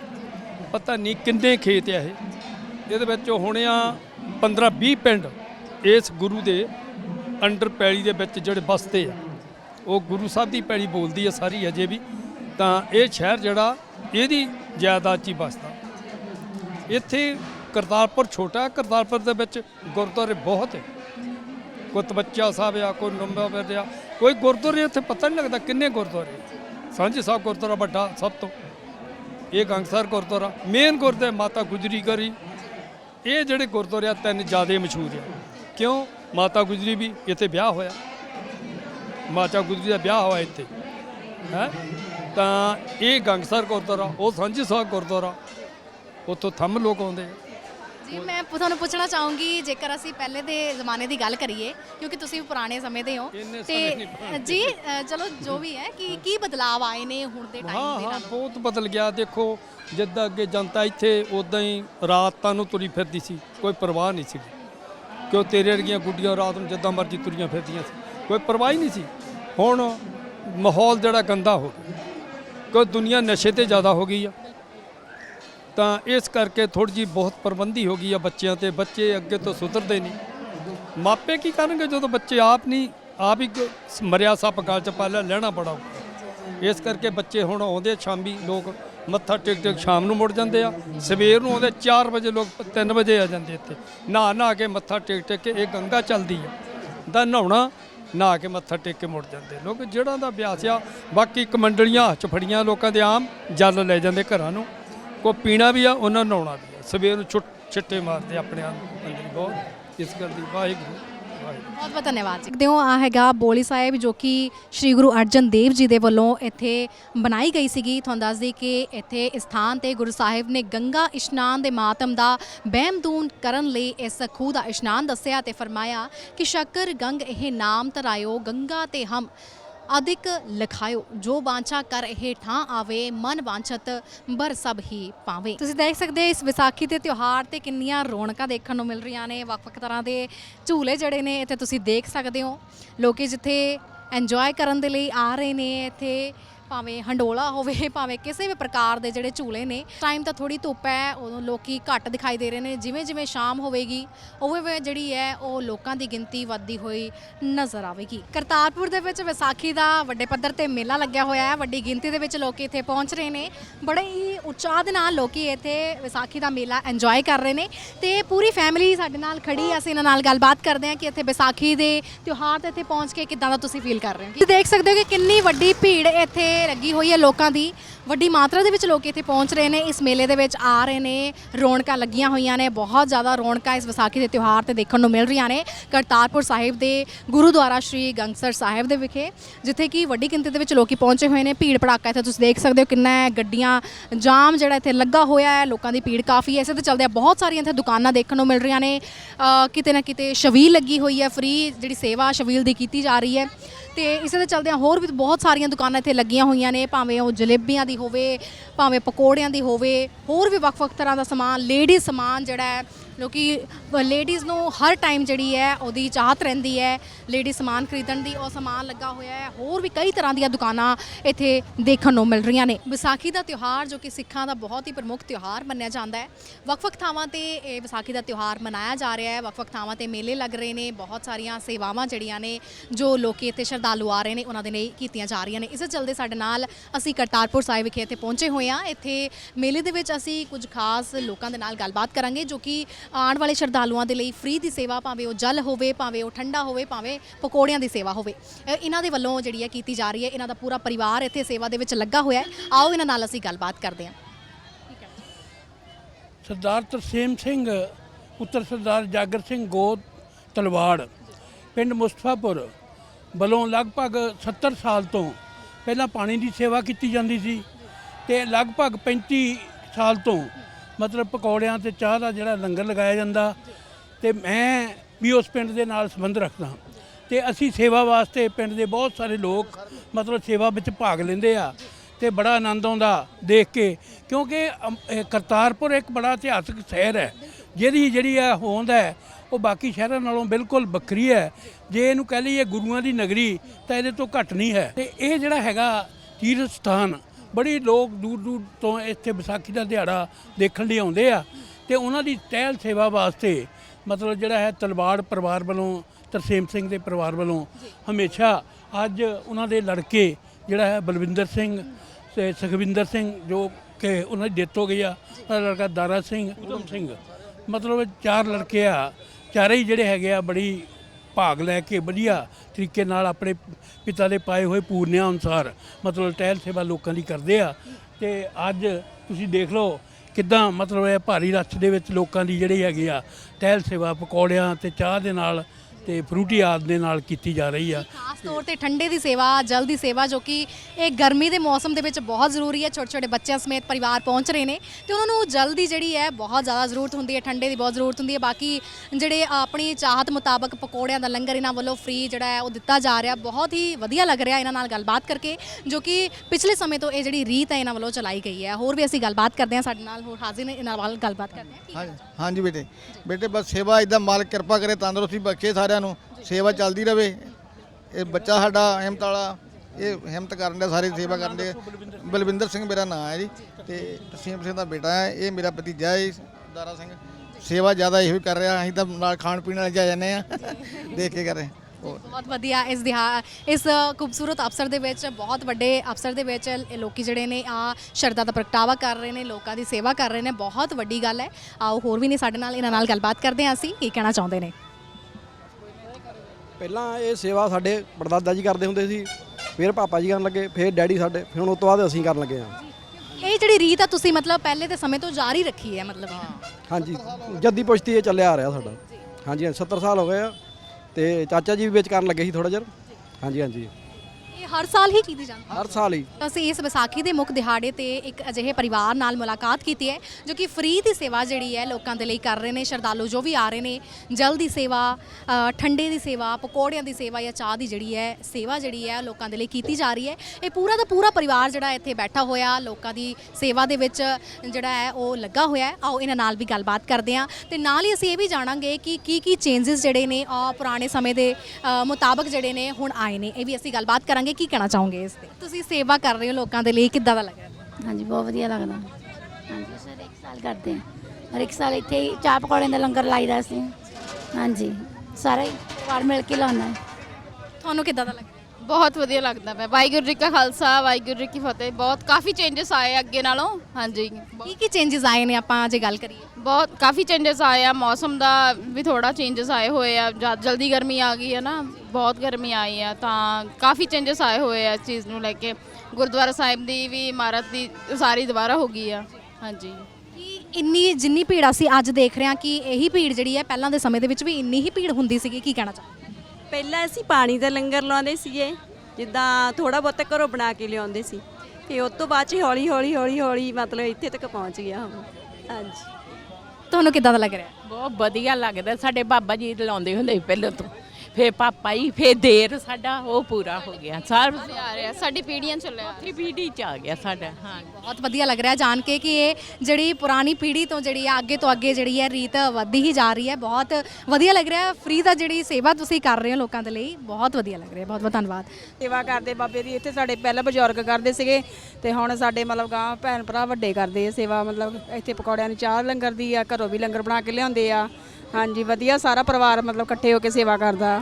I: ਪਤਾ ਨਹੀਂ ਕਿੰਨੇ ਖੇਤ ਆ ਇਹ। ਇਹਦੇ ਵਿੱਚ ਹੋਣਿਆ 15 20 ਪਿੰਡ ਇਸ ਗੁਰੂ ਦੇ ਅੰਡਰ ਪੈਲੀ ਦੇ ਵਿੱਚ ਜਿਹੜੇ ਬਸਤੇ ਆ। ਉਹ ਗੁਰੂ ਸਾਹਿਬ ਦੀ ਪੈਲੀ ਬੋਲਦੀ ਆ ਸਾਰੀ ਅਜੇ ਵੀ। ਤਾਂ ਇਹ ਸ਼ਹਿਰ ਜਿਹੜਾ, ਇਹਦੀ ਜਾਇਦਾਦ 'ਚ ਹੀ ਬਸਦਾ ਇੱਥੇ ਕਰਤਾਰਪੁਰ ਛੋਟਾ ਕਰਤਾਰਪੁਰ ਦੇ ਵਿੱਚ ਗੁਰਦੁਆਰੇ ਬਹੁਤ ਹੈ ਕੋਈ ਤਬੱਚਾ ਸਾਹਿਬ ਆ, ਕੋਈ ਨੰਬਰ ਆ। ਕੋਈ ਗੁਰਦੁਆਰੇ, ਇੱਥੇ ਪਤਾ ਨਹੀਂ ਲੱਗਦਾ ਕਿੰਨੇ ਗੁਰਦੁਆਰੇ ਸਾਂਝੀ ਸਾਹਿਬ ਗੁਰਦੁਆਰਾ ਵੱਡਾ ਸਭ ਤੋਂ। ਇਹ ਗੰਗਸਰ ਗੁਰਦੁਆਰਾ ਮੇਨ ਗੁਰਦੇ ਮਾਤਾ ਗੁਜਰੀ ਕਰੀ ਇਹ ਜਿਹੜੇ ਗੁਰਦੁਆਰੇ ਆ ਤਿੰਨ ਜ਼ਿਆਦਾ ਮਸ਼ਹੂਰ ਆ ਕਿਉਂ ਮਾਤਾ ਗੁਜਰੀ ਵੀ ਇੱਥੇ ਵਿਆਹ ਹੋਇਆ ਮਾਤਾ ਗੁਜਰੀ ਦਾ ਵਿਆਹ ਹੋਇਆ ਇੱਥੇ ਹੈ ਤਾਂ ਇਹ ਗੰਗਸਰ ਗੁਰਦੁਆਰਾ ਉਹ ਸਾਂਝੀ ਸਾਹਿਬ ਗੁਰਦੁਆਰਾ ਉੱਥੋਂ ਥੰਮ ਲੋਕ ਆਉਂਦੇ ਆ
A: ਜੀ ਮੈਂ ਪੁ- ਤੁਹਾਨੂੰ ਪੁੱਛਣਾ ਚਾਹੂੰਗੀ ਜੇਕਰ ਅਸੀਂ ਪਹਿਲੇ ਦੇ ਜ਼ਮਾਨੇ ਦੀ ਗੱਲ ਕਰੀਏ ਕਿਉਂਕਿ ਤੁਸੀਂ ਵੀ ਪੁਰਾਣੇ ਸਮੇਂ ਦੇ ਹੋ
I: ਇੰਨੇ
A: ਤੇ
I: ਸਮੇਂ ਨਹੀਂ ਪੁਰਾਣੇ।
A: ਜੀ ਅ, ਚਲੋ ਜੋ ਵੀ ਹੈ ਕਿ ਕੀ ਬਦਲਾਅ ਆਏ ਨੇ ਹੁਣ ਦੇ
I: ਹਾਂ
A: ਟਾਈਮ ਦੇ
I: ਹਾਂ
A: ਨਾਲ?
I: ਬਹੁਤ ਬਦਲ ਗਿਆ। ਦੇਖੋ ਜਿੱਦਾਂ ਅੱਗੇ ਜਨਤਾ ਇੱਥੇ ਉਦਾਂ ਹੀ ਰਾਤਾਂ ਨੂੰ ਤੁਰੀ ਫਿਰਦੀ ਸੀ ਕੋਈ ਪਰਵਾਹ ਨਹੀਂ ਸੀ। ਕਿਉਂ ਤੇਰੇ ਵਰਗੀਆਂ ਗੁੱਡੀਆਂ ਰਾਤ ਨੂੰ ਜਿੱਦਾਂ ਮਰਜ਼ੀ ਤੁਰੀਆਂ ਫਿਰਦੀਆਂ ਸੀ ਕੋਈ ਪਰਵਾਹ ਹੀ ਨਹੀਂ ਸੀ। ਹੁਣ ਮਾਹੌਲ ਜਿਹੜਾ ਗੰਦਾ ਹੋ ਗਿਆ। ਕਿਉਂ ਦੁਨੀਆ ਨਸ਼ੇ ਤੇ ਜ਼ਿਆਦਾ ਹੋ ਗਈ ਆ? ਤਾਂ ਇਸ ਕਰਕੇ ਥੋੜੀ ਜੀ ਬਹੁਤ ਪ੍ਰਬੰਧੀ ਹੋ ਗਈ ਆ ਬੱਚਿਆਂ ਤੇ, ਬੱਚੇ ਅੱਗੇ ਤੋਂ ਸੁਧਰਦੇ ਨਹੀਂ। ਮਾਪੇ ਕੀ ਕਰਨਗੇ ਜਦੋਂ ਬੱਚੇ ਆਪ ਨਹੀਂ, ਆਪ ਹੀ ਮਰਿਆ ਸੱਪ ਗਲ ਚ ਪਾ ਲਿਆ, ਲੈਣਾ ਬੜਾ ਇਸ ਕਰਕੇ ਬੱਚੇ ਹੁਣ ਆਉਂਦੇ ਸ਼ਾਮੀ, ਲੋਕ ਮੱਥਾ ਟੇਕ ਟੇਕ ਸ਼ਾਮ ਨੂੰ ਮੁੜ ਜਾਂਦੇ ਆ। ਸਵੇਰ ਨੂੰ ਆਉਂਦੇ 4 ਵਜੇ ਲੋਕ 3 ਵਜੇ ਆ ਜਾਂਦੇ ਇੱਥੇ। ਨਹਾ ਨਹਾ ਕੇ ਮੱਥਾ ਟੇਕ ਟੇਕ ਕੇ ਇਹ ਗੰਗਾ ਚੱਲਦੀ ਆ। ਦਾ ਨਹਾਉਣਾ, ਨਹਾ ਕੇ ਮੱਥਾ ਟੇਕ ਕੇ ਮੁੜ ਜਾਂਦੇ। ਲੋਕ ਜਿਹੜਾ ਦਾ ਅਭਿਆਸ ਆ, ਬਾਕੀ ਕਮੰਡਲੀਆਂ 'ਚ ਫੜੀਆਂ ਲੋਕਾਂ ਦੇ ਆਮ, ਜਲ ਲੈ ਜਾਂਦੇ ਘਰਾਂ ਨੂੰ। ਕੋ ਪੀਣਾ ਵੀ ਆ, ਉਹਨਾਂ ਨਹਾਉਣਾ ਵੀ ਆ। ਸਵੇਰ ਨੂੰ ਛੁੱਟ ਛਿੱਟੇ ਮਾਰਦੇ ਆਪਣੇ ਆਪ ਅੰਦਰ ਬਹੁਤ। ਇਸ ਗੱਲ ਦੀ ਵਾਹਿਗੁਰੂ
A: ਬਹੁਤ ਬਹੁਤ ਧੰਨਵਾਦ ਜੀ। ਦਿਓ ਆ ਹੈਗਾ ਬੋਲੀ ਸਾਹਿਬ ਜੋ ਕਿ ਸ੍ਰੀ ਗੁਰੂ ਅਰਜਨ ਦੇਵ ਜੀ ਦੇ ਵੱਲੋਂ ਇੱਥੇ ਬਣਾਈ ਗਈ ਸੀਗੀ। ਤੁਹਾਨੂੰ ਦੱਸ ਦਈ ਕਿ ਇੱਥੇ ਇਸ ਸਥਾਨ ਤੇ ਗੁਰੂ ਸਾਹਿਬ ਨੇ ਗੰਗਾ ਇਸ਼ਨਾਨ ਦੇ ਮਾਤਮ ਦਾ ਬਹਿਮਦੂਨ ਕਰਨ ਲਈ ਇਸ ਖੂਹ ਦਾ ਇਸ਼ਨਾਨ ਦੱਸਿਆ ਤੇ ਫਰਮਾਇਆ ਕਿ ਸ਼ੱਕਰ ਗੰਗ ਇਹ ਨਾਮ ਧਰਾਇਓ, ਗੰਗਾ ਤੇ ਹਮ ਅਧਿਕ ਲਖਾਇਓ। ਜੋ ਬਾਂਛਾ ਕਰ ਇਹ ਠਾਂ ਆਵੇ, ਮਨ ਵਾਂਛਤ ਬਰ ਸਭ ਹੀ ਪਾਵੇ। ਤੁਸੀਂ ਦੇਖ ਸਕਦੇ ਹੋ, ਇਸ ਵਿਸਾਖੀ ਦੇ ਤਿਉਹਾਰ ਤੇ ਕਿੰਨੀਆਂ ਰੌਣਕਾਂ ਦੇਖਣ ਨੂੰ ਮਿਲ ਰਹੀਆਂ ਨੇ। ਵੱਖ-ਵੱਖ ਤਰ੍ਹਾਂ ਦੇ ਝੂਲੇ ਜਿਹੜੇ ਨੇ, ਇੱਥੇ ਤੁਸੀਂ ਦੇਖ ਸਕਦੇ ਹੋ। ਲੋਕੀ ਜਿੱਥੇ ਇੰਜੋਏ ਕਰਨ ਦੇ ਲਈ ਆ ਰਹੇ ਨੇ, ਇੱਥੇ ਭਾਵੇਂ ਹੰਡੋਲਾ ਹੋਵੇ, ਭਾਵੇਂ ਕਿਸੇ ਵੀ ਪ੍ਰਕਾਰ ਦੇ ਜਿਹੜੇ ਝੂਲੇ ਨੇ ਟਾਈਮ ਤਾਂ ਥੋੜੀ ਧੁੱਪ ਹੈ, ਉਦੋਂ ਲੋਕੀ ਘੱਟ ਦਿਖਾਈ ਦੇ ਰਹੇ ਨੇ। ਜਿਵੇਂ ਜਿਵੇਂ ਸ਼ਾਮ ਹੋਵੇਗੀ, ਉਵੇਂ ਜਿਹੜੀ ਹੈ ਉਹ ਲੋਕਾਂ ਦੀ ਗਿਣਤੀ ਵੱਧਦੀ ਹੋਈ ਨਜ਼ਰ ਆਵੇਗੀ। ਕਰਤਾਰਪੁਰ ਦੇ ਵਿੱਚ ਵਿਸਾਖੀ ਦਾ ਵੱਡੇ ਪੱਧਰ ਤੇ ਮੇਲਾ ਲੱਗਿਆ ਹੋਇਆ ਹੈ। ਵੱਡੀ ਗਿਣਤੀ ਦੇ ਵਿੱਚ ਲੋਕੀ ਇੱਥੇ ਪਹੁੰਚ ਰਹੇ ਨੇ। ਬੜੇ ਹੀ ਉਤਸ਼ਾਹ ਦੇ ਨਾਲ ਲੋਕੀ ਇੱਥੇ ਵਿਸਾਖੀ ਦਾ ਮੇਲਾ ਇੰਜੋਏ ਕਰ ਰਹੇ ਨੇ ਤੇ ਪੂਰੀ ਫੈਮਿਲੀ ਸਾਡੇ ਨਾਲ ਖੜੀ ਹੈ। ਅਸੀਂ ਇਹਨਾਂ ਨਾਲ ਗੱਲਬਾਤ ਕਰਦੇ ਹਾਂ ਕਿ ਇੱਥੇ ਵਿਸਾਖੀ ਦੇ ਤਿਉਹਾਰ ਤੇ ਇੱਥੇ ਪਹੁੰਚ ਕੇ ਕਿੱਦਾਂ ਦਾ ਤੁਸੀਂ ਫੀਲ ਕਰ ਰਹੇ ਹੋ। ਤੁਸੀਂ ਦੇਖ ਸਕਦੇ ਹੋ ਕਿ ਕਿੰਨੀ ਵੱਡੀ ਭੀੜ ਇੱਥੇ ਲੱਗੀ ਹੋਈ ਹੈ ਲੋਕਾਂ ਦੀ। ਵੱਡੀ ਮਾਤਰਾ ਦੇ ਵਿੱਚ ਲੋਕ ਇੱਥੇ ਪਹੁੰਚ ਰਹੇ ਨੇ। ਇਸ ਮੇਲੇ ਦੇ ਵਿੱਚ ਆ ਰਹੇ ਨੇ। ਰੌਣਕਾਂ ਲੱਗੀਆਂ ਹੋਈਆਂ ਨੇ। ਬਹੁਤ ਜ਼ਿਆਦਾ ਰੌਣਕਾਂ ਇਸ ਵਿਸਾਖੀ ਦੇ ਤਿਉਹਾਰ ਤੇ ਦੇਖਣ ਨੂੰ ਮਿਲ ਰਹੀਆਂ ਨੇ। ਕਰਤਾਰਪੁਰ ਸਾਹਿਬ ਦੇ ਗੁਰਦੁਆਰਾ ਸ਼੍ਰੀ ਗੰਗਸਰ ਸਾਹਿਬ ਦੇ ਵਿਖੇ, ਜਿੱਥੇ ਕਿ ਵੱਡੀ ਗਿਣਤੀ ਦੇ ਵਿੱਚ ਲੋਕੀ ਪਹੁੰਚੇ ਹੋਏ ਨੇ। ਭੀੜ ਭੜਾਕਾ ਇੱਥੇ ਤੁਸੀਂ ਦੇਖ ਸਕਦੇ ਹੋ ਕਿੰਨਾ ਹੈ। ਗੱਡੀਆਂ, ਜਾਮ ਜਿਹੜਾ ਇੱਥੇ ਲੱਗਾ ਹੋਇਆ ਹੈ। ਲੋਕਾਂ ਦੀ ਭੀੜ ਕਾਫੀ ਹੈ। ਇਸੇ ਤੇ ਚੱਲਦੇ ਬਹੁਤ ਸਾਰੀਆਂ ਇੱਥੇ ਦੁਕਾਨਾਂ ਦੇਖਣ ਨੂੰ ਮਿਲ ਰਹੀਆਂ ਨੇ। ਕਿਤੇ ਨਾ ਕਿਤੇ ਸ਼ਵੀਲ ਲੱਗੀ ਹੋਈ ਹੈ। ਫ੍ਰੀ ਜਿਹੜੀ ਸੇਵਾ ਸ਼ਵੀਲ ਦੀ ਕੀਤੀ ਜਾ ਰਹੀ ਹੈ। ਤੇ ਇਸੇ ਦੇ ਚੱਲਦਿਆਂ ਹੋਰ ਵੀ ਬਹੁਤ ਸਾਰੀਆਂ ਦੁਕਾਨਾਂ ਇੱਥੇ ਲੱਗੀਆਂ ਹੋਈਆਂ ਨੇ, ਭਾਵੇਂ ਉਹ ਜਲੇਬੀਆਂ ਦੀ ਹੋਵੇ, ਭਾਵੇਂ ਪਕੌੜਿਆਂ ਦੀ ਹੋਵੇ, ਹੋਰ ਵੀ ਵੱਖ-ਵੱਖ ਤਰ੍ਹਾਂ ਦਾ ਸਮਾਨ ਲੇਡੀ ਸਮਾਨ ਜਿਹੜਾ ਹੈ ਲੋਕੀ ਲੇਡੀਜ਼ ਨੂੰ ਹਰ ਟਾਈਮ ਜਿਹੜੀ ਹੈ, ਉਹਦੀ ਚਾਹਤ ਰਹਿੰਦੀ ਹੈ ਲੇਡੀ ਸਮਾਨ ਖਰੀਦਣ ਦੀ, ਉਹ ਸਮਾਨ ਲੱਗਾ ਹੋਇਆ ਹੈ। ਹੋਰ ਵੀ ਕਈ ਤਰ੍ਹਾਂ ਦੀਆਂ ਦੁਕਾਨਾਂ ਇੱਥੇ ਦੇਖਣ ਨੂੰ ਮਿਲ ਰਹੀਆਂ ਨੇ। ਵਿਸਾਖੀ ਦਾ ਤਿਉਹਾਰ, ਜੋ ਕਿ ਸਿੱਖਾਂ ਦਾ ਬਹੁਤ ਹੀ ਪ੍ਰਮੁੱਖ ਤਿਉਹਾਰ ਮੰਨਿਆ ਜਾਂਦਾ ਹੈ। ਵੱਖ-ਵੱਖ ਥਾਵਾਂ ਤੇ ਇਹ ਵਿਸਾਖੀ ਦਾ ਤਿਉਹਾਰ ਮਨਾਇਆ ਜਾ ਰਿਹਾ ਹੈ। ਵੱਖ-ਵੱਖ ਥਾਵਾਂ ਤੇ ਮੇਲੇ ਲੱਗ ਰਹੇ ਨੇ। ਬਹੁਤ ਸਾਰੀਆਂ ਸੇਵਾਵਾਂ ਜਿਹੜੀਆਂ ਨੇ, ਜੋ ਲੋਕੀ ਇੱਥੇ ਸ਼ਰਧਾਲੂ ਆ ਰਹੇ ਨੇ, ਉਹਨਾਂ ਦੇ ਲਈ ਕੀਤੀਆਂ ਜਾ ਰਹੀਆਂ ਨੇ। ਇਸੇ ਚੱਲਦੇ ਸਾਡੇ ਨਾਲ ਅਸੀਂ ਕਰਤਾਰਪੁਰ ਸਾਹਿਬ ਵਿਖੇ ਇੱਥੇ ਪਹੁੰਚੇ ਹੋਏ ਹਾਂ। ਇੱਥੇ ਮੇਲੇ ਦੇ ਵਿੱਚ ਅਸੀਂ ਕੁਝ ਖਾਸ ਲੋਕਾਂ ਦੇ ਨਾਲ ਗੱਲਬਾਤ ਕਰਾਂਗੇ ਜੋ ਕਿ ਆਉਣ ਵਾਲੇ ਸ਼ਰਧਾਲੂਆਂ ਦੇ ਲਈ ਫ੍ਰੀ ਦੀ ਸੇਵਾ, ਭਾਵੇਂ ਉਹ ਜਲ ਹੋਵੇ, ਭਾਵੇਂ ਉਹ ਠੰਡਾ ਹੋਵੇ, ਭਾਵੇਂ ਪਕੌੜਿਆਂ ਦੀ ਸੇਵਾ ਹੋਵੇ। ਇਹਨਾਂ ਦੇ ਵੱਲੋਂ ਜਿਹੜੀ ਹੈ ਕੀਤੀ ਜਾ ਰਹੀ ਹੈ, ਇਹਨਾਂ ਦਾ ਪੂਰਾ ਪਰਿਵਾਰ ਇੱਥੇ ਸੇਵਾ ਦੇ ਵਿੱਚ ਲੱਗਾ ਹੋਇਆ ਹੈ। ਆਓ ਇਹਨਾਂ ਨਾਲ ਅਸੀਂ ਗੱਲਬਾਤ ਕਰਦੇ ਹਾਂ।
J: ਸਰਦਾਰ ਤਰਸੇਮ ਸਿੰਘ, ਪੁੱਤਰ ਸਰਦਾਰ ਜਾਗਰ ਸਿੰਘ ਗੋਦ, ਤਲਵਾੜ, ਪਿੰਡ ਮੁਸਤਫਾਪੁਰ, ਵੱਲੋਂ ਲਗਭਗ 70 ਸਾਲ ਤੋਂ ਪਹਿਲਾਂ ਪਾਣੀ ਦੀ ਸੇਵਾ ਕੀਤੀ ਜਾਂਦੀ ਸੀ ਤੇ ਲਗਭਗ 35 ਸਾਲ ਤੋਂ ਮਤਲਬ ਪਕੌੜਿਆਂ ਤੇ ਚਾਹ ਦਾ ਜਿਹੜਾ ਲੰਗਰ ਲਗਾਇਆ ਜਾਂਦਾ ਤੇ ਮੈਂ ਵੀ ਉਸ ਪਿੰਡ ਦੇ ਨਾਲ ਸੰਬੰਧ ਰੱਖਦਾ ਤੇ ਅਸੀਂ ਸੇਵਾ ਵਾਸਤੇ ਪਿੰਡ ਦੇ ਬਹੁਤ ਸਾਰੇ ਲੋਕ ਮਤਲਬ ਸੇਵਾ ਵਿੱਚ ਭਾਗ ਲੈਂਦੇ ਆ ਤੇ ਬੜਾ ਆਨੰਦ ਆਉਂਦਾ ਦੇਖ ਕੇ ਕਿਉਂਕਿ ਅਮ, ਕਰਤਾਰਪੁਰ ਇੱਕ ਬੜਾ ਇਤਿਹਾਸਕ ਸ਼ਹਿਰ ਹੈ। ਜਿਹਦੀ ਜਿਹੜੀ ਹੈ ਹੋਂਦ ਹੈ ਉਹ ਬਾਕੀ ਸ਼ਹਿਰਾਂ ਨਾਲੋਂ ਬਿਲਕੁਲ ਵੱਖਰੀ ਹੈ। ਜੇ ਇਹਨੂੰ ਕਹਿ ਲਈਏ ਗੁਰੂਆਂ ਦੀ ਨਗਰੀ, ਤਾਂ ਇਹਦੇ ਤੋਂ ਘੱਟ ਨਹੀਂ ਹੈ। ਤੇ ਇਹ ਜਿਹੜਾ ਹੈਗਾ ਤੀਰਥ ਸਥਾਨ ਬੜੀ ਲੋਕ ਦੂਰ ਦੂਰ ਤੋਂ ਇੱਥੇ ਵਿਸਾਖੀ ਦਾ ਦਿਹਾੜਾ ਦੇਖਣ ਲਈ ਆਉਂਦੇ ਆ। ਤੇ ਉਹਨਾਂ ਦੀ ਟਹਿਲ ਸੇਵਾ ਵਾਸਤੇ ਮਤਲਬ ਜਿਹੜਾ ਹੈ ਤਲਵਾੜ ਪਰਿਵਾਰ ਵੱਲੋਂ, ਤਰਸੇਮ ਸਿੰਘ ਦੇ ਪਰਿਵਾਰ ਵੱਲੋਂ ਹਮੇਸ਼ਾ ਅੱਜ ਉਹਨਾਂ ਦੇ ਲੜਕੇ ਜਿਹੜਾ ਹੈ ਬਲਵਿੰਦਰ ਸਿੰਘ ਤੇ ਸੁਖਵਿੰਦਰ ਸਿੰਘ ਜੋ ਕਿ ਉਹਨਾਂ ਦੀ ਡੈਥ ਹੋ ਗਈ ਆ, ਉਹਦਾ ਲੜਕਾ ਦਾਰਾ ਸਿੰਘ ਉਦਮ ਸਿੰਘ। ਮਤਲਬ ਚਾਰ ਲੜਕੇ ਆ। ਚਾਰੇ ਹੀ ਜਿਹੜੇ ਹੈਗੇ ਆ ਬੜੀ ਭਾਗ ਲੈ ਕੇ ਵਧੀਆ ਤਰੀਕੇ ਨਾਲ ਆਪਣੇ ਪਿਤਾ ਦੇ ਪਾਏ ਹੋਏ ਪੂਰਨਿਆਂ ਅਨੁਸਾਰ ਮਤਲਬ ਟਹਿਲ ਸੇਵਾ ਲੋਕਾਂ ਦੀ ਕਰਦੇ ਆ। ਤੇ ਅੱਜ ਤੁਸੀਂ ਦੇਖ ਲਓ ਕਿੱਦਾਂ ਮਤਲਬ ਇਹ ਭਾਰੀ ਰੱਛ ਦੇ ਵਿੱਚ ਲੋਕਾਂ ਦੀ ਜਿਹੜੀ ਹੈਗੀ ਆ ਟਹਿਲ ਸੇਵਾ, ਪਕੌੜਿਆਂ ਤੇ ਚਾਹ ਦੇ ਨਾਲ ਤੇ ਫਰੂਟੀ ਆਦ ਦੇ ਨਾਲ ਕੀਤੀ ਜਾ ਰਹੀ ਆ।
A: ਖਾਸ ਤੌਰ ਤੇ ਠੰਡੇ ਦੀ ਸੇਵਾ ਜਲ ਦੀ ਸੇਵਾ ਜੋ ਕਿ ਇਹ ਗਰਮੀ ਦੇ ਮੌਸਮ ਦੇ ਵਿੱਚ ਬਹੁਤ ਜ਼ਰੂਰੀ ਹੈ। ਛੋਟੇ ਛੋਟੇ ਬੱਚਿਆਂ ਸਮੇਤ ਪਰਿਵਾਰ ਪਹੁੰਚ ਰਹੇ ਨੇ ਤੇ ਉਹਨਾਂ ਨੂੰ ਜਲ ਦੀ ਜਿਹੜੀ ਹੈ ਬਹੁਤ ਜ਼ਿਆਦਾ ਜ਼ਰੂਰਤ ਹੁੰਦੀ ਹੈ ਠੰਡੇ ਦੀ ਬਹੁਤ ਜ਼ਰੂਰਤ ਹੁੰਦੀ ਹੈ। ਬਾਕੀ ਜਿਹੜੇ ਆਪਣੀ ਚਾਹਤ ਮੁਤਾਬਕ ਪਕੌੜਿਆਂ ਦਾ ਲੰਗਰ ਇਹਨਾਂ ਵੱਲੋਂ ਫ੍ਰੀ ਜਿਹੜਾ ਹੈ ਉਹ ਦਿੱਤਾ ਜਾ ਰਿਹਾ। ਬਹੁਤ ਹੀ ਵਧੀਆ ਲੱਗ ਰਿਹਾ ਇਹਨਾਂ ਨਾਲ ਗੱਲਬਾਤ ਕਰਕੇ ਜੋ ਕਿ ਪਿਛਲੇ ਸਮੇਂ ਤੋਂ ਇਹ ਜਿਹੜੀ ਰੀਤ ਹੈ ਇਹਨਾਂ ਵੱਲੋਂ ਚਲਾਈ ਗਈ ਹੈ। ਹੋਰ ਵੀ ਅਸੀਂ ਗੱਲਬਾਤ ਕਰਦੇ ਹਾਂ ਸਾਡੇ ਨਾਲ ਹੋਰ ਹਾਜ਼ਰ ਨੇ ਇਹਨਾਂ ਨਾਲ ਗੱਲਬਾਤ ਕਰਦੇ ਹਾਂ।
K: ਹਾਂਜੀ ਬੇਟੇ। ਬੇਟੇ ਬਸ ਸੇਵਾ ਇਦਾਂ ਮਾਲਕ ਕਿਰਪਾ ਕਰੇ ਤੰਦਰੁਸਤੀ ਬਖਸ਼ੇ ਸਾਰਿਆਂ ਨੂੰ ਸੇਵਾ ਚੱਲਦੀ ਰਹੇ ਇਹ ਬੱਚਾ ਸਾਡਾ ਹਿੰਮਤ ਵਾਲਾ, ਇਹ ਹਿੰਮਤ ਕਰਨ ਦੇ ਸਾਰੇ ਸੇਵਾ ਕਰਨ ਦੇ ਬਲਵਿੰਦਰ ਸਿੰਘ ਮੇਰਾ ਨਾਮ ਹੈ ਜੀ ਤੇ ਤਸੀਮ ਸਿੰਘ ਦਾ ਬੇਟਾ ਹੈ, ਇਹ ਮੇਰਾ ਭਤੀਜਾ ਹੈ ਦਾਰਾ ਸਿੰਘ। ਸੇਵਾ ਜ਼ਿਆਦਾ ਇਹੋ ਹੀ ਕਰ ਰਿਹਾ, ਅਸੀਂ ਤਾਂ ਨਾਲ ਖਾਣ ਪੀਣ ਵਾਲੇ ਜਾ ਜਾਂਦੇ ਆ ਦੇਖ ਕੇ ਕਰ ਰਹੇ ਹੋਰ।
A: ਬਹੁਤ ਵਧੀਆ ਇਸ ਦਿਹਾ, ਇਸ ਖੂਬਸੂਰਤ ਅਵਸਰ ਦੇ ਵਿੱਚ ਬਹੁਤ ਵੱਡੇ ਅਵਸਰ ਦੇ ਵਿੱਚ ਇਹ ਲੋਕੀ ਜਿਹੜੇ ਨੇ ਆ ਸ਼ਰਧਾ ਦਾ ਪ੍ਰਗਟਾਵਾ ਕਰ ਰਹੇ ਨੇ, ਲੋਕਾਂ ਦੀ ਸੇਵਾ ਕਰ ਰਹੇ ਨੇ, ਬਹੁਤ ਵੱਡੀ ਗੱਲ ਹੈ। ਆਓ ਹੋਰ ਵੀ ਨੇ ਸਾਡੇ ਨਾਲ, ਇਹਨਾਂ ਨਾਲ ਗੱਲਬਾਤ ਕਰਦੇ ਹਾਂ ਅਸੀਂ, ਕੀ ਕਹਿਣਾ ਚਾਹੁੰਦੇ ਨੇ?
L: ਪਹਿਲਾਂ ਇਹ ਸੇਵਾ ਸਾਡੇ ਪੜਦਾਦਾ ਜੀ ਕਰਦੇ ਹੁੰਦੇ ਸੀ ਫਿਰ ਪਾਪਾ ਜੀ ਕਰਨ ਲੱਗੇ ਫਿਰ ਡੈਡੀ ਸਾਡੇ ਫਿਰ ਹੁਣ ਉਸ ਤੋਂ ਬਾਅਦ ਅਸੀਂ ਕਰਨ ਲੱਗੇ ਹਾਂ।
A: ਇਹ ਜਿਹੜੀ ਰੀਤ ਆ ਤੁਸੀਂ ਮਤਲਬ ਪਹਿਲੇ ਦੇ ਸਮੇਂ ਤੋਂ ਜਾਰੀ ਰੱਖੀ ਹੈ ਮਤਲਬ?
L: ਹਾਂਜੀ ਜੱਦੀ ਪੁਸ਼ਤੀ ਇਹ ਚੱਲਿਆ ਆ ਰਿਹਾ ਸਾਡਾ। ਹਾਂਜੀ ਹਾਂਜੀ, 70 ਸਾਲ ਹੋ ਗਏ ਆ ਤੇ ਚਾਚਾ ਜੀ ਵੀ ਵਿੱਚ ਕਰਨ ਲੱਗੇ ਸੀ ਥੋੜਾ ਜਿਹਾ। ਹਾਂਜੀ ਹਾਂਜੀ।
A: ਇਹ ਹਰ ਸਾਲ ਹੀ ਕੀਤੀ ਜਾਂਦੀ ਹੈ।
L: ਹਰ ਸਾਲ ਹੀ।
A: ਅਸੀਂ ਇਸ ਵਿਸਾਖੀ ਦੇ ਮੁੱਖ ਦਿਹਾੜੇ ਤੇ ਇੱਕ ਅਜਿਹੇ ਪਰਿਵਾਰ ਨਾਲ ਮੁਲਾਕਾਤ ਕੀਤੀ ਹੈ ਜੋ ਕਿ ਫ੍ਰੀ ਦੀ ਸੇਵਾ ਜਿਹੜੀ ਹੈ ਲੋਕਾਂ ਦੇ ਲਈ ਕਰ ਰਹੇ ਨੇ ਸ਼ਰਧਾਲੂ ਜੋ ਵੀ ਆ ਰਹੇ ਨੇ ਜਲ ਦੀ ਸੇਵਾ ਅ, ਠੰਡੇ ਦੀ ਸੇਵਾ ਪਕੌੜਿਆਂ ਦੀ ਸੇਵਾ ਜਾਂ ਚਾਹ ਦੀ ਜਿਹੜੀ ਹੈ ਸੇਵਾ ਜਿਹੜੀ ਹੈ ਲੋਕਾਂ ਦੇ ਲਈ ਕੀਤੀ ਜਾ ਰਹੀ ਹੈ। ਇਹ ਪੂਰਾ ਦਾ ਪੂਰਾ ਪਰਿਵਾਰ ਜਿਹੜਾ ਇੱਥੇ ਬੈਠਾ ਹੋਇਆ ਲੋਕਾਂ ਦੀ ਸੇਵਾ ਦੇ ਵਿੱਚ ਜਿਹੜਾ ਹੈ ਉਹ ਲੱਗਾ ਹੋਇਆ ਹੈ। ਆਓ ਇਹਨਾਂ ਨਾਲ ਵੀ ਗੱਲਬਾਤ ਕਰਦੇ ਹਾਂ ਤੇ ਨਾਲ ਹੀ ਅਸੀਂ ਇਹ ਵੀ ਜਾਣਾਂਗੇ ਕਿ ਕੀ ਕੀ ਚੇਂਜਸ ਜਿਹੜੇ ਨੇ ਆ ਪੁਰਾਣੇ ਸਮੇਂ ਦੇ ਅ, ਮੁਤਾਬਕ ਜਿਹੜੇ ਨੇ ਹੁਣ ਆਏ ਨੇ। ਇਹ ਵੀ ਅਸੀਂ ਗੱਲਬਾਤ ਕਰਾਂਗੇ ਕੀ ਕਹਿਣਾ ਚਾਹੋਗੇ ਇਸ ਤੇ? ਤੁਸੀਂ ਸੇਵਾ ਕਰ ਰਹੇ ਹੋ ਲੋਕਾਂ ਦੇ ਲਈ ਕਿੱਦਾਂ ਦਾ ਲੱਗ ਰਿਹਾ?
E: ਹਾਂਜੀ ਬਹੁਤ ਵਧੀਆ ਲੱਗਦਾ। ਹਾਂਜੀ ਸਰ ਇੱਕ ਸਾਲ ਕਰਦੇ ਹਾਂ ਹਰ ਇੱਕ ਸਾਲ ਇੱਥੇ ਹੀ ਚਾਹ ਪਕੌੜਿਆਂ ਦਾ ਲੰਗਰ ਲਾਈਦਾ ਸੀ ਹਾਂਜੀ ਸਾਰਾ ਹੀ ਪਰਿਵਾਰ ਮਿਲ ਕੇ ਲਾਉਂਦਾ। ਹੈ
A: ਤੁਹਾਨੂੰ ਕਿੱਦਾਂ ਦਾ ਲੱਗ ਰਿਹਾ
M: ਬਹੁਤ ਵਧੀਆ ਲੱਗਦਾ ਪਿਆ। ਵਾਹਿਗੁਰੂ ਜੀ ਕਾ ਖਾਲਸਾ ਵਾਹਿਗੁਰੂ ਜੀ ਕੀ ਫਤਿਹ। ਬਹੁਤ ਕਾਫੀ ਚੇਂਜਸ ਆਏ ਅੱਗੇ ਨਾਲੋਂ। ਹਾਂਜੀ।
A: ਕੀ ਕੀ ਚੇਂਜਸ ਆਏ ਨੇ ਆਪਾਂ ਜੇ ਗੱਲ ਕਰੀਏ?
M: ਬਹੁਤ ਕਾਫੀ ਚੇਂਜਸ ਆਏ ਆ। ਮੌਸਮ ਦਾ ਵੀ ਥੋੜਾ ਚੇਂਜਸ ਆਏ ਹੋਏ ਆ। ਜਦ ਜਲਦੀ ਗਰਮੀ ਆ ਗਈ ਹੈ ਨਾ। ਬਹੁਤ ਗਰਮੀ ਆਈ ਆ। ਤਾਂ ਕਾਫੀ ਚੇਂਜਸ ਆਏ ਹੋਏ ਆ ਇਸ ਚੀਜ਼ ਨੂੰ ਲੈ ਕੇ। ਗੁਰਦੁਆਰਾ ਸਾਹਿਬ ਦੀ ਵੀ ਇਮਾਰਤ ਦੀ ਸਾਰੀ ਦੁਬਾਰਾ ਹੋ ਗਈ ਆ। ਹਾਂਜੀ।
A: ਕਿ ਇੰਨੀ ਜਿੰਨੀ ਭੀੜ ਅਸੀਂ ਅੱਜ ਦੇਖ ਰਹੇ ਹਾਂ ਕਿ ਇਹੀ ਭੀੜ ਜਿਹੜੀ ਹੈ ਪਹਿਲਾਂ ਦੇ ਸਮੇਂ ਦੇ ਵਿੱਚ ਵੀ ਇੰਨੀ ਹੀ ਭੀੜ ਹੁੰਦੀ ਸੀਗੀ ਕੀ ਕਹਿਣਾ ਚਾਹੋਗੇ?
N: ਪਹਿਲਾਂ ਅਸੀਂ ਪਾਣੀ ਦਾ ਲੰਗਰ ਲਾਉਂਦੇ ਸੀਗੇ ਜਿੱਦਾਂ ਥੋੜਾ ਬਹੁਤ ਘਰੋਂ ਬਣਾ ਕੇ ਲਿਆਉਂਦੇ ਸੀ। ਤੇ ਉਸ ਤੋਂ ਬਾਅਦ ਚ ਹੌਲੀ ਹੌਲੀ ਹੌਲੀ ਹੌਲੀ ਮਤਲਬ ਇੱਥੇ ਤੱਕ ਪਹੁੰਚ ਗਿਆ ਹਾਂ ਹਾਂਜੀ।
A: ਤੁਹਾਨੂੰ ਕਿੱਦਾਂ ਦਾ ਲੱਗ ਰਿਹਾ?
O: ਬਹੁਤ ਵਧੀਆ ਲੱਗਦਾ ਸਾਡੇ ਬਾਬਾ ਜੀ ਲਾਉਂਦੇ ਹੁੰਦੇ ਸੀ ਪਹਿਲਾਂ ਤੋਂ। ਫੇ ਪਾਪਾ ਜੀ ਫੇ ਦੇਰ ਸਾਡਾ ਉਹ ਪੂਰਾ ਹੋ ਗਿਆ। ਸਾਰ
M: ਆ ਰਿਹਾ ਸਾਡੀ ਪੀੜ੍ਹੀਆਂ ਚੱਲਿਆ
O: ਚੌਥੀ ਪੀੜ੍ਹੀ ਚ ਆ ਗਿਆ ਸਾਡਾ ਹਾਂ।
A: ਬਹੁਤ ਵਧੀਆ ਲੱਗ ਰਿਹਾ ਜਾਣ ਕੇ ਕਿ ਇਹ ਜਿਹੜੀ ਪੁਰਾਣੀ ਪੀੜ੍ਹੀ ਤੋਂ ਜਿਹੜੀ ਹੈ ਅੱਗੇ ਤੋਂ ਅੱਗੇ ਜਿਹੜੀ ਹੈ ਰੀਤ ਵੱਧਦੀ ਹੀ ਜਾ ਰਹੀ ਹੈ। ਬਹੁਤ ਵਧੀਆ ਲੱਗ ਰਿਹਾ ਫ੍ਰੀ ਦਾ ਜਿਹੜੀ ਸੇਵਾ ਤੁਸੀਂ ਕਰ ਰਹੇ ਹੋ ਲੋਕਾਂ ਦੇ ਲਈ ਬਹੁਤ ਵਧੀਆ ਲੱਗ ਰਿਹਾ ਬਹੁਤ ਬਹੁਤ ਧੰਨਵਾਦ।
N: ਸੇਵਾ ਕਰਦੇ ਬਾਬੇ ਦੀ ਇੱਥੇ ਸਾਡੇ ਪਹਿਲਾਂ ਬਜ਼ੁਰਗ ਕਰਦੇ ਸੀਗੇ ਤੇ ਹੁਣ ਸਾਡੇ ਮਤਲਬ ਗਾਂ ਭੈਣ ਭਰਾ ਵੱਡੇ ਕਰਦੇ ਆ ਸੇਵਾ ਮਤਲਬ ਇੱਥੇ ਪਕੌੜਿਆਂ ਦੀ ਚਾਹ ਲੰਗਰ ਦੀ ਆ ਘਰੋਂ ਵੀ ਲੰਗਰ ਬਣਾ ਕੇ ਲਿਆਉਂਦੇ ਆ। ਹਾਂਜੀ ਵਧੀਆ ਸਾਰਾ ਪਰਿਵਾਰ ਮਤਲਬ ਇਕੱਠੇ ਹੋ ਕੇ ਸੇਵਾ ਕਰਦਾ।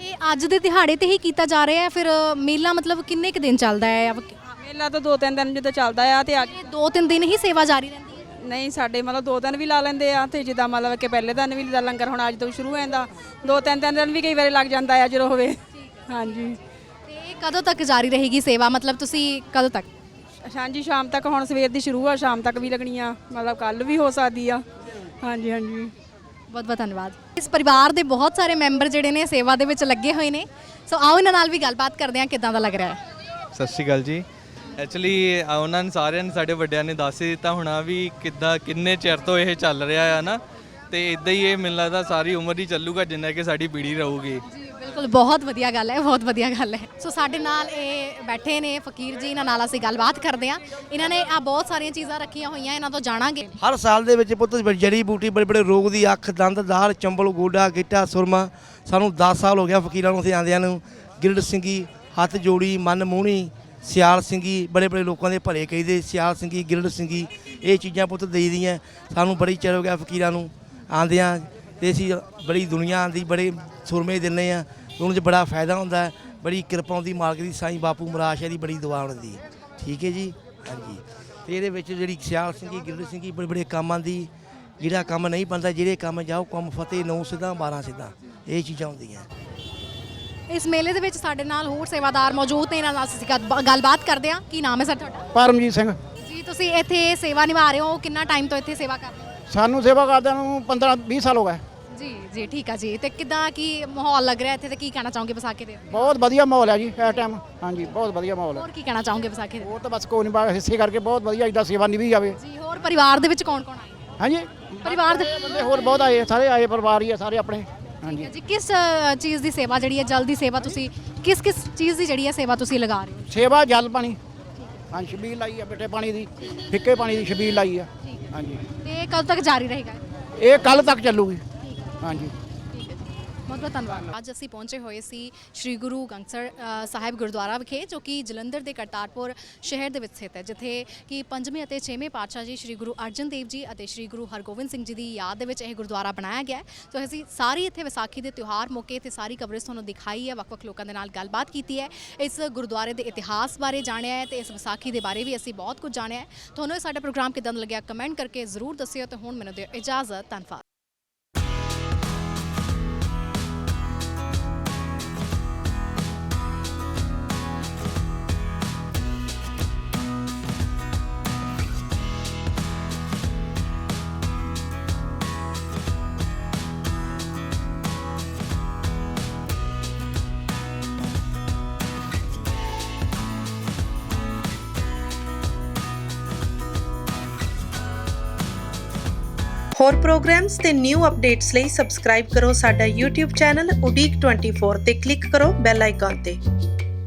A: ਇਹ ਅੱਜ ਦੇ ਦਿਹਾੜੇ ਤੇ ਹੀ ਕੀਤਾ ਜਾ ਰਿਹਾ ਹੈ? ਫਿਰ ਮੇਲਾ ਮਤਲਬ ਕਿੰਨੇ ਕੁ ਦਿਨ ਚੱਲਦਾ ਹੈ?
N: ਮੇਲਾ ਤਾਂ ਦੋ ਤਿੰਨ ਦਿਨ ਜਦੋਂ ਚੱਲਦਾ ਆ ਤੇ ਅੱਜ
A: ਦੋ ਤਿੰਨ ਦਿਨ ਹੀ ਸੇਵਾ ਜਾਰੀ ਰਹਿੰਦੀ ਹੈ?
N: ਨਹੀਂ ਸਾਡੇ ਮਤਲਬ ਦੋ ਦਿਨ ਵੀ ਲਾ ਲੈਂਦੇ ਆ ਤੇ ਜਿੱਦਾਂ ਮਤਲਬ ਕਿ ਪਹਿਲੇ ਦਿਨ ਵੀ ਦਾ ਲੰਗਰ ਹੁਣ ਅੱਜ ਤੋਂ ਸ਼ੁਰੂ ਹੋ ਜਾਂਦਾ। ਦੋ ਤਿੰਨ ਤਿੰਨ ਦਿਨ ਵੀ ਕਈ ਵਾਰੀ ਲੱਗ ਜਾਂਦਾ ਆ ਜਦੋਂ ਹੋਵੇ। ਹਾਂਜੀ।
A: ਤੇ ਇਹ ਕਦੋਂ ਤੱਕ ਜਾਰੀ ਰਹੇਗੀ ਸੇਵਾ? ਮਤਲਬ ਤੁਸੀਂ ਕਦੋਂ ਤੱਕ?
N: ਹਾਂਜੀ ਸ਼ਾਮ ਤੱਕ ਹੁਣ ਸਵੇਰ ਦੀ ਸ਼ੁਰੂ ਆ ਸ਼ਾਮ ਤੱਕ ਵੀ ਲੱਗਣੀ ਆ। ਮਤਲਬ ਕੱਲ ਵੀ ਹੋ ਸਕਦੀ ਆ। ਹਾਂਜੀ ਹਾਂਜੀ।
A: ਬਹੁਤ ਬਹੁਤ ਧੰਨਵਾਦ। ਇਸ ਪਰਿਵਾਰ ਦੇ ਬਹੁਤ ਸਾਰੇ ਮੈਂਬਰ ਜਿਹੜੇ ਨੇ ਸੇਵਾ ਦੇ ਵਿੱਚ ਲੱਗੇ ਹੋਏ ਨੇ। ਸੋ ਆਓ ਇਹਨਾਂ ਨਾਲ ਵੀ ਗੱਲਬਾਤ ਕਰਦੇ ਹਾਂ ਕਿੱਦਾਂ ਦਾ ਲੱਗ ਰਿਹਾ ਹੈ।
P: ਸਤਿ ਸ਼੍ਰੀ ਅਕਾਲ ਜੀ। ਐਕਚੁਅਲੀ ਉਹਨਾਂ ਨੇ ਸਾਰਿਆਂ ਨੇ ਸਾਡੇ ਵੱਡਿਆਂ ਨੇ ਦੱਸ ਹੀ ਦਿੱਤਾ ਹੋਣਾ ਵੀ ਕਿੱਦਾਂ ਕਿੰਨੇ ਚਿਰ ਤੋਂ ਇਹ ਚੱਲ ਰਿਹਾ ਆ ਨਾ। ਤੇ ਇਦਾਂ ਹੀ ਇਹ ਮੈਨੂੰ ਲੱਗਦਾ ਸਾਰੀ ਉਮਰ ਹੀ ਚੱਲੂਗਾ ਜਿੰਨਾ ਕਿ ਸਾਡੀ ਪੀੜ੍ਹੀ ਰਹੂਗੀ।
A: ਬਿਲਕੁਲ ਬਹੁਤ ਵਧੀਆ ਗੱਲ ਹੈ ਬਹੁਤ ਵਧੀਆ ਗੱਲ ਹੈ। ਸੋ ਸਾਡੇ ਨਾਲ ਇਹ ਬੈਠੇ ਨੇ ਫਕੀਰ ਜੀ ਇਹਨਾਂ ਨਾਲ ਅਸੀਂ ਗੱਲਬਾਤ ਕਰਦੇ ਹਾਂ। ਇਹਨਾਂ ਨੇ ਆ ਬਹੁਤ ਸਾਰੀਆਂ ਚੀਜ਼ਾਂ ਰੱਖੀਆਂ ਹੋਈਆਂ ਇਹਨਾਂ ਤੋਂ ਜਾਣਾਂਗੇ।
Q: ਹਰ ਸਾਲ ਦੇ ਵਿੱਚ ਪੁੱਤ ਜੜੀ ਬੂਟੀ ਬੜੇ ਬੜੇ ਰੋਗ ਦੀ ਅੱਖ ਦੰਦ ਦਾੜ ਚੰਬਲ ਗੋਡਾ ਗਿੱਟਾ ਸੁਰਮਾ ਸਾਨੂੰ 10 ਸਾਲ ਹੋ ਗਿਆ ਫਕੀਰਾਂ ਨੂੰ ਉੱਥੇ ਆਂਦਿਆਂ ਨੂੰ। ਗਿਰਡ ਸਿੰਘੀ ਹੱਥ ਜੋੜੀ ਮਨ ਮੂਹਣੀ ਸਿਆਲ ਸਿੰਘੀ ਬੜੇ ਬੜੇ ਲੋਕਾਂ ਦੇ ਭਲੇ ਕਹੀਦੇ ਸਿਆਲ ਸਿੰਘੀ ਗਿਰਡ ਸਿੰਘੀ ਇਹ ਚੀਜ਼ਾਂ ਪੁੱਤ ਦੇਈਦੀਆਂ। ਸਾਨੂੰ ਬੜੀ ਚਿਰ ਹੋ ਗਿਆ ਫਕੀਰਾਂ ਨੂੰ। ਆਂਦਿਆਂ ਤੇ ਅਸੀਂ ਬੜੀ ਦੁਨੀਆ ਆਂਦੀ ਬੜੇ ਸੁਰਮੇ ਦਿੰਨੇ ਆ ਉਹਨਾਂ 'ਚ ਬੜਾ ਫਾਇਦਾ ਹੁੰਦਾ ਹੈ, ਬੜੀ ਕਿਰਪਾ ਹੁੰਦੀ ਮਾਲਕ ਦੀ ਸਾਈਂ ਬਾਪੂ ਮਰਾਸ਼ ਦੀ ਬੜੀ ਦੁਆ ਹੁੰਦੀ ਠੀਕ ਹੈ ਜੀ? ਹਾਂਜੀ। ਤੇ ਇਹਦੇ ਵਿੱਚ ਜਿਹੜੀ ਸਿਆਲ ਸਿੰਘੀ ਗਿਰਡ ਸਿੰਘੀ ਬੜੇ ਬੜੇ ਕੰਮਾਂ ਦੀ ਜਿਹੜਾ ਕੰਮ ਨਹੀਂ ਬਣਦਾ ਜਿਹੜੇ ਕੰਮ ਜਾਓ ਕੰਮ ਫਤਿਹ ਨੌ ਸਿੱਧਾ 12 ਸਿੱਧਾ ਇਹ ਚੀਜ਼ਾਂ ਹੁੰਦੀਆਂ।
A: ਇਸ ਮੇਲੇ ਦੇ ਵਿੱਚ ਸਾਡੇ ਨਾਲ ਹੋਰ ਸੇਵਾਦਾਰ ਮੌਜੂਦ ਨੇ ਇਹਨਾਂ ਨਾਲ ਅਸੀਂ ਗੱਲ- ਗੱਲਬਾਤ ਕਰਦੇ ਹਾਂ। ਕੀ ਨਾਮ ਹੈ ਸਰ ਤੁਹਾਡਾ?
R: ਪਰਮਜੀਤ ਸਿੰਘ।
A: ਜੀ ਤੁਸੀਂ ਇੱਥੇ ਸੇਵਾ ਨਿਭਾ ਰਹੇ ਹੋ ਕਿੰਨਾ ਟਾਈਮ ਤੋਂ ਇੱਥੇ ਸੇਵਾ ਕਰ ਰਹੇ ਹੋ?
R: ਸਾਨੂੰ ਸੇਵਾ ਕਰਦਿਆਂ ਨੂੰ 15 20 ਸਾਲ ਹੋ ਗਏ।
A: ਜੀ ਜੀ ਠੀਕ ਆ ਜੀ। ਤੇ ਕਿਦਾਂ ਕੀ ਮਾਹੌਲ ਲੱਗ ਰਿਹਾ ਇੱਥੇ ਤੇ ਕੀ ਕਹਿਣਾ ਚਾਹੋਗੇ ਵਿਸਾਖੀ ਦੇ?
R: ਬਹੁਤ ਵਧੀਆ ਮਾਹੌਲ ਹੈ ਜੀ ਇਸ ਟਾਈਮ ਹਾਂਜੀ ਬਹੁਤ ਵਧੀਆ ਮਾਹੌਲ ਹੈ।
A: ਹੋਰ ਕੀ ਕਹਿਣਾ ਚਾਹੋਗੇ ਵਿਸਾਖੀ ਦੇ?
R: ਉਹ ਤਾਂ ਬਸ ਕੋਈ ਨਹੀਂ ਬਾ ਹਿੱਸੇ ਕਰਕੇ ਬਹੁਤ ਵਧੀਆ ਇਦਾਂ ਸੇਵਾ ਨਿਭੀ ਜਾਵੇ।
A: ਜੀ ਹੋਰ ਪਰਿਵਾਰ ਦੇ ਵਿੱਚ ਕੌਣ ਕੌਣ ਆਏ?
R: ਹਾਂਜੀ।
A: ਪਰਿਵਾਰ ਦੇ
R: ਬੰਦੇ ਹੋਰ ਬਹੁਤ ਆਏ ਸਾਰੇ ਆਏ ਪਰਿਵਾਰ ਹੀ ਆ ਸਾਰੇ ਆਪਣੇ। ਹਾਂਜੀ।
A: ਜੀ ਕਿਸ ਅ, ਚੀਜ਼ ਦੀ ਸੇਵਾ ਜਿਹੜੀ ਹੈ ਜਲਦੀ ਸੇਵਾ ਤੁਸੀਂ ਕਿਸ ਕਿਸ ਚੀਜ਼ ਦੀ ਜਿਹੜੀ ਹੈ ਸੇਵਾ ਤੁਸੀਂ ਲਗਾ ਰਹੇ ਹੋ?
R: ਸੇਵਾ ਜਲ ਪਾਣੀ। ਹਾਂ ਛਬੀਲ ਲਾਈ ਆ ਮਿੱਠੇ ਪਾਣੀ ਦੀ ਫਿੱਕੇ ਪਾਣੀ ਦੀ ਛਬੀਲ ਲਾਈ ਆ। ਹਾਂਜੀ।
A: ਤੇ ਇਹ ਕਦ ਤੱਕ ਜਾਰੀ ਰਹੇਗਾ?
R: ਇਹ ਕੱਲ ਤੱਕ ਚੱਲੂਗੀ। ਹਾਂਜੀ।
A: ਬਹੁਤ ਬਹੁਤ ਧੰਨਵਾਦ। ਅੱਜ ਅਸੀਂ ਪਹੁੰਚੇ ਹੋਏ ਸੀ ਸ੍ਰੀ ਗੁਰੂ ਗੰਗਸਰ ਸਾਹਿਬ ਗੁਰਦੁਆਰਾ ਵਿਖੇ, ਜੋ ਕਿ ਜਲੰਧਰ ਦੇ ਕਰਤਾਰਪੁਰ ਸ਼ਹਿਰ ਦੇ ਵਿੱਚ ਸਥਿਤ ਹੈ, ਜਿੱਥੇ ਕਿ ਪੰਜਵੇਂ ਅਤੇ ਛੇਵੇਂ ਪਾਤਸ਼ਾਹ ਜੀ ਸ੍ਰੀ ਗੁਰੂ ਅਰਜਨ ਦੇਵ ਜੀ ਅਤੇ ਸ੍ਰੀ ਗੁਰੂ ਹਰਗੋਬਿੰਦ ਸਿੰਘ ਜੀ ਦੀ ਯਾਦ ਦੇ ਵਿੱਚ ਇਹ ਗੁਰਦੁਆਰਾ ਬਣਾਇਆ ਗਿਆ ਹੈ। ਸੋ ਅਸੀਂ ਸਾਰੀ ਇੱਥੇ ਵਿਸਾਖੀ ਦੇ ਤਿਉਹਾਰ ਮੌਕੇ ਤੇ ਸਾਰੀ ਕਵਰੇਜ ਤੁਹਾਨੂੰ ਦਿਖਾਈ ਹੈ, ਵੱਖ-ਵੱਖ ਲੋਕਾਂ ਦੇ ਨਾਲ ਗੱਲਬਾਤ ਕੀਤੀ ਹੈ। ਇਸ ਗੁਰਦੁਆਰੇ ਦੇ ਇਤਿਹਾਸ ਬਾਰੇ ਜਾਣਿਆ ਹੈ ਤੇ ਇਸ ਵਿਸਾਖੀ ਦੇ ਬਾਰੇ ਵੀ ਅਸੀਂ ਬਹੁਤ ਕੁਝ ਜਾਣਿਆ ਹੈ। ਤੁਹਾਨੂੰ ਇਹ ਸਾਡਾ ਪ੍ਰੋਗਰਾਮ ਕਿਦਾਂ ਦਾ ਲੱਗਿਆ, ਕਮੈਂਟ ਕਰਕੇ ਜ਼ਰੂਰ ਦੱਸਿਓ ਤੇ ਹੁਣ ਮੈਨੂੰ ਦਿਓ ਇਜਾਜ਼ਤ, ਧੰਨਵਾਦ।
S: ਪ੍ਰੋਗਰਾਮਸ ਤੇ ਨਿਊ ਅਪਡੇਟਸ ਲਈ ਸਬਸਕ੍ਰਾਈਬ ਕਰੋ ਸਾਡਾ YouTube ਚੈਨਲ ਉਡੀਕ 24 ਤੇ ਕਲਿੱਕ ਕਰੋ ਬੈਲ ਆਈਕਨ ਤੇ।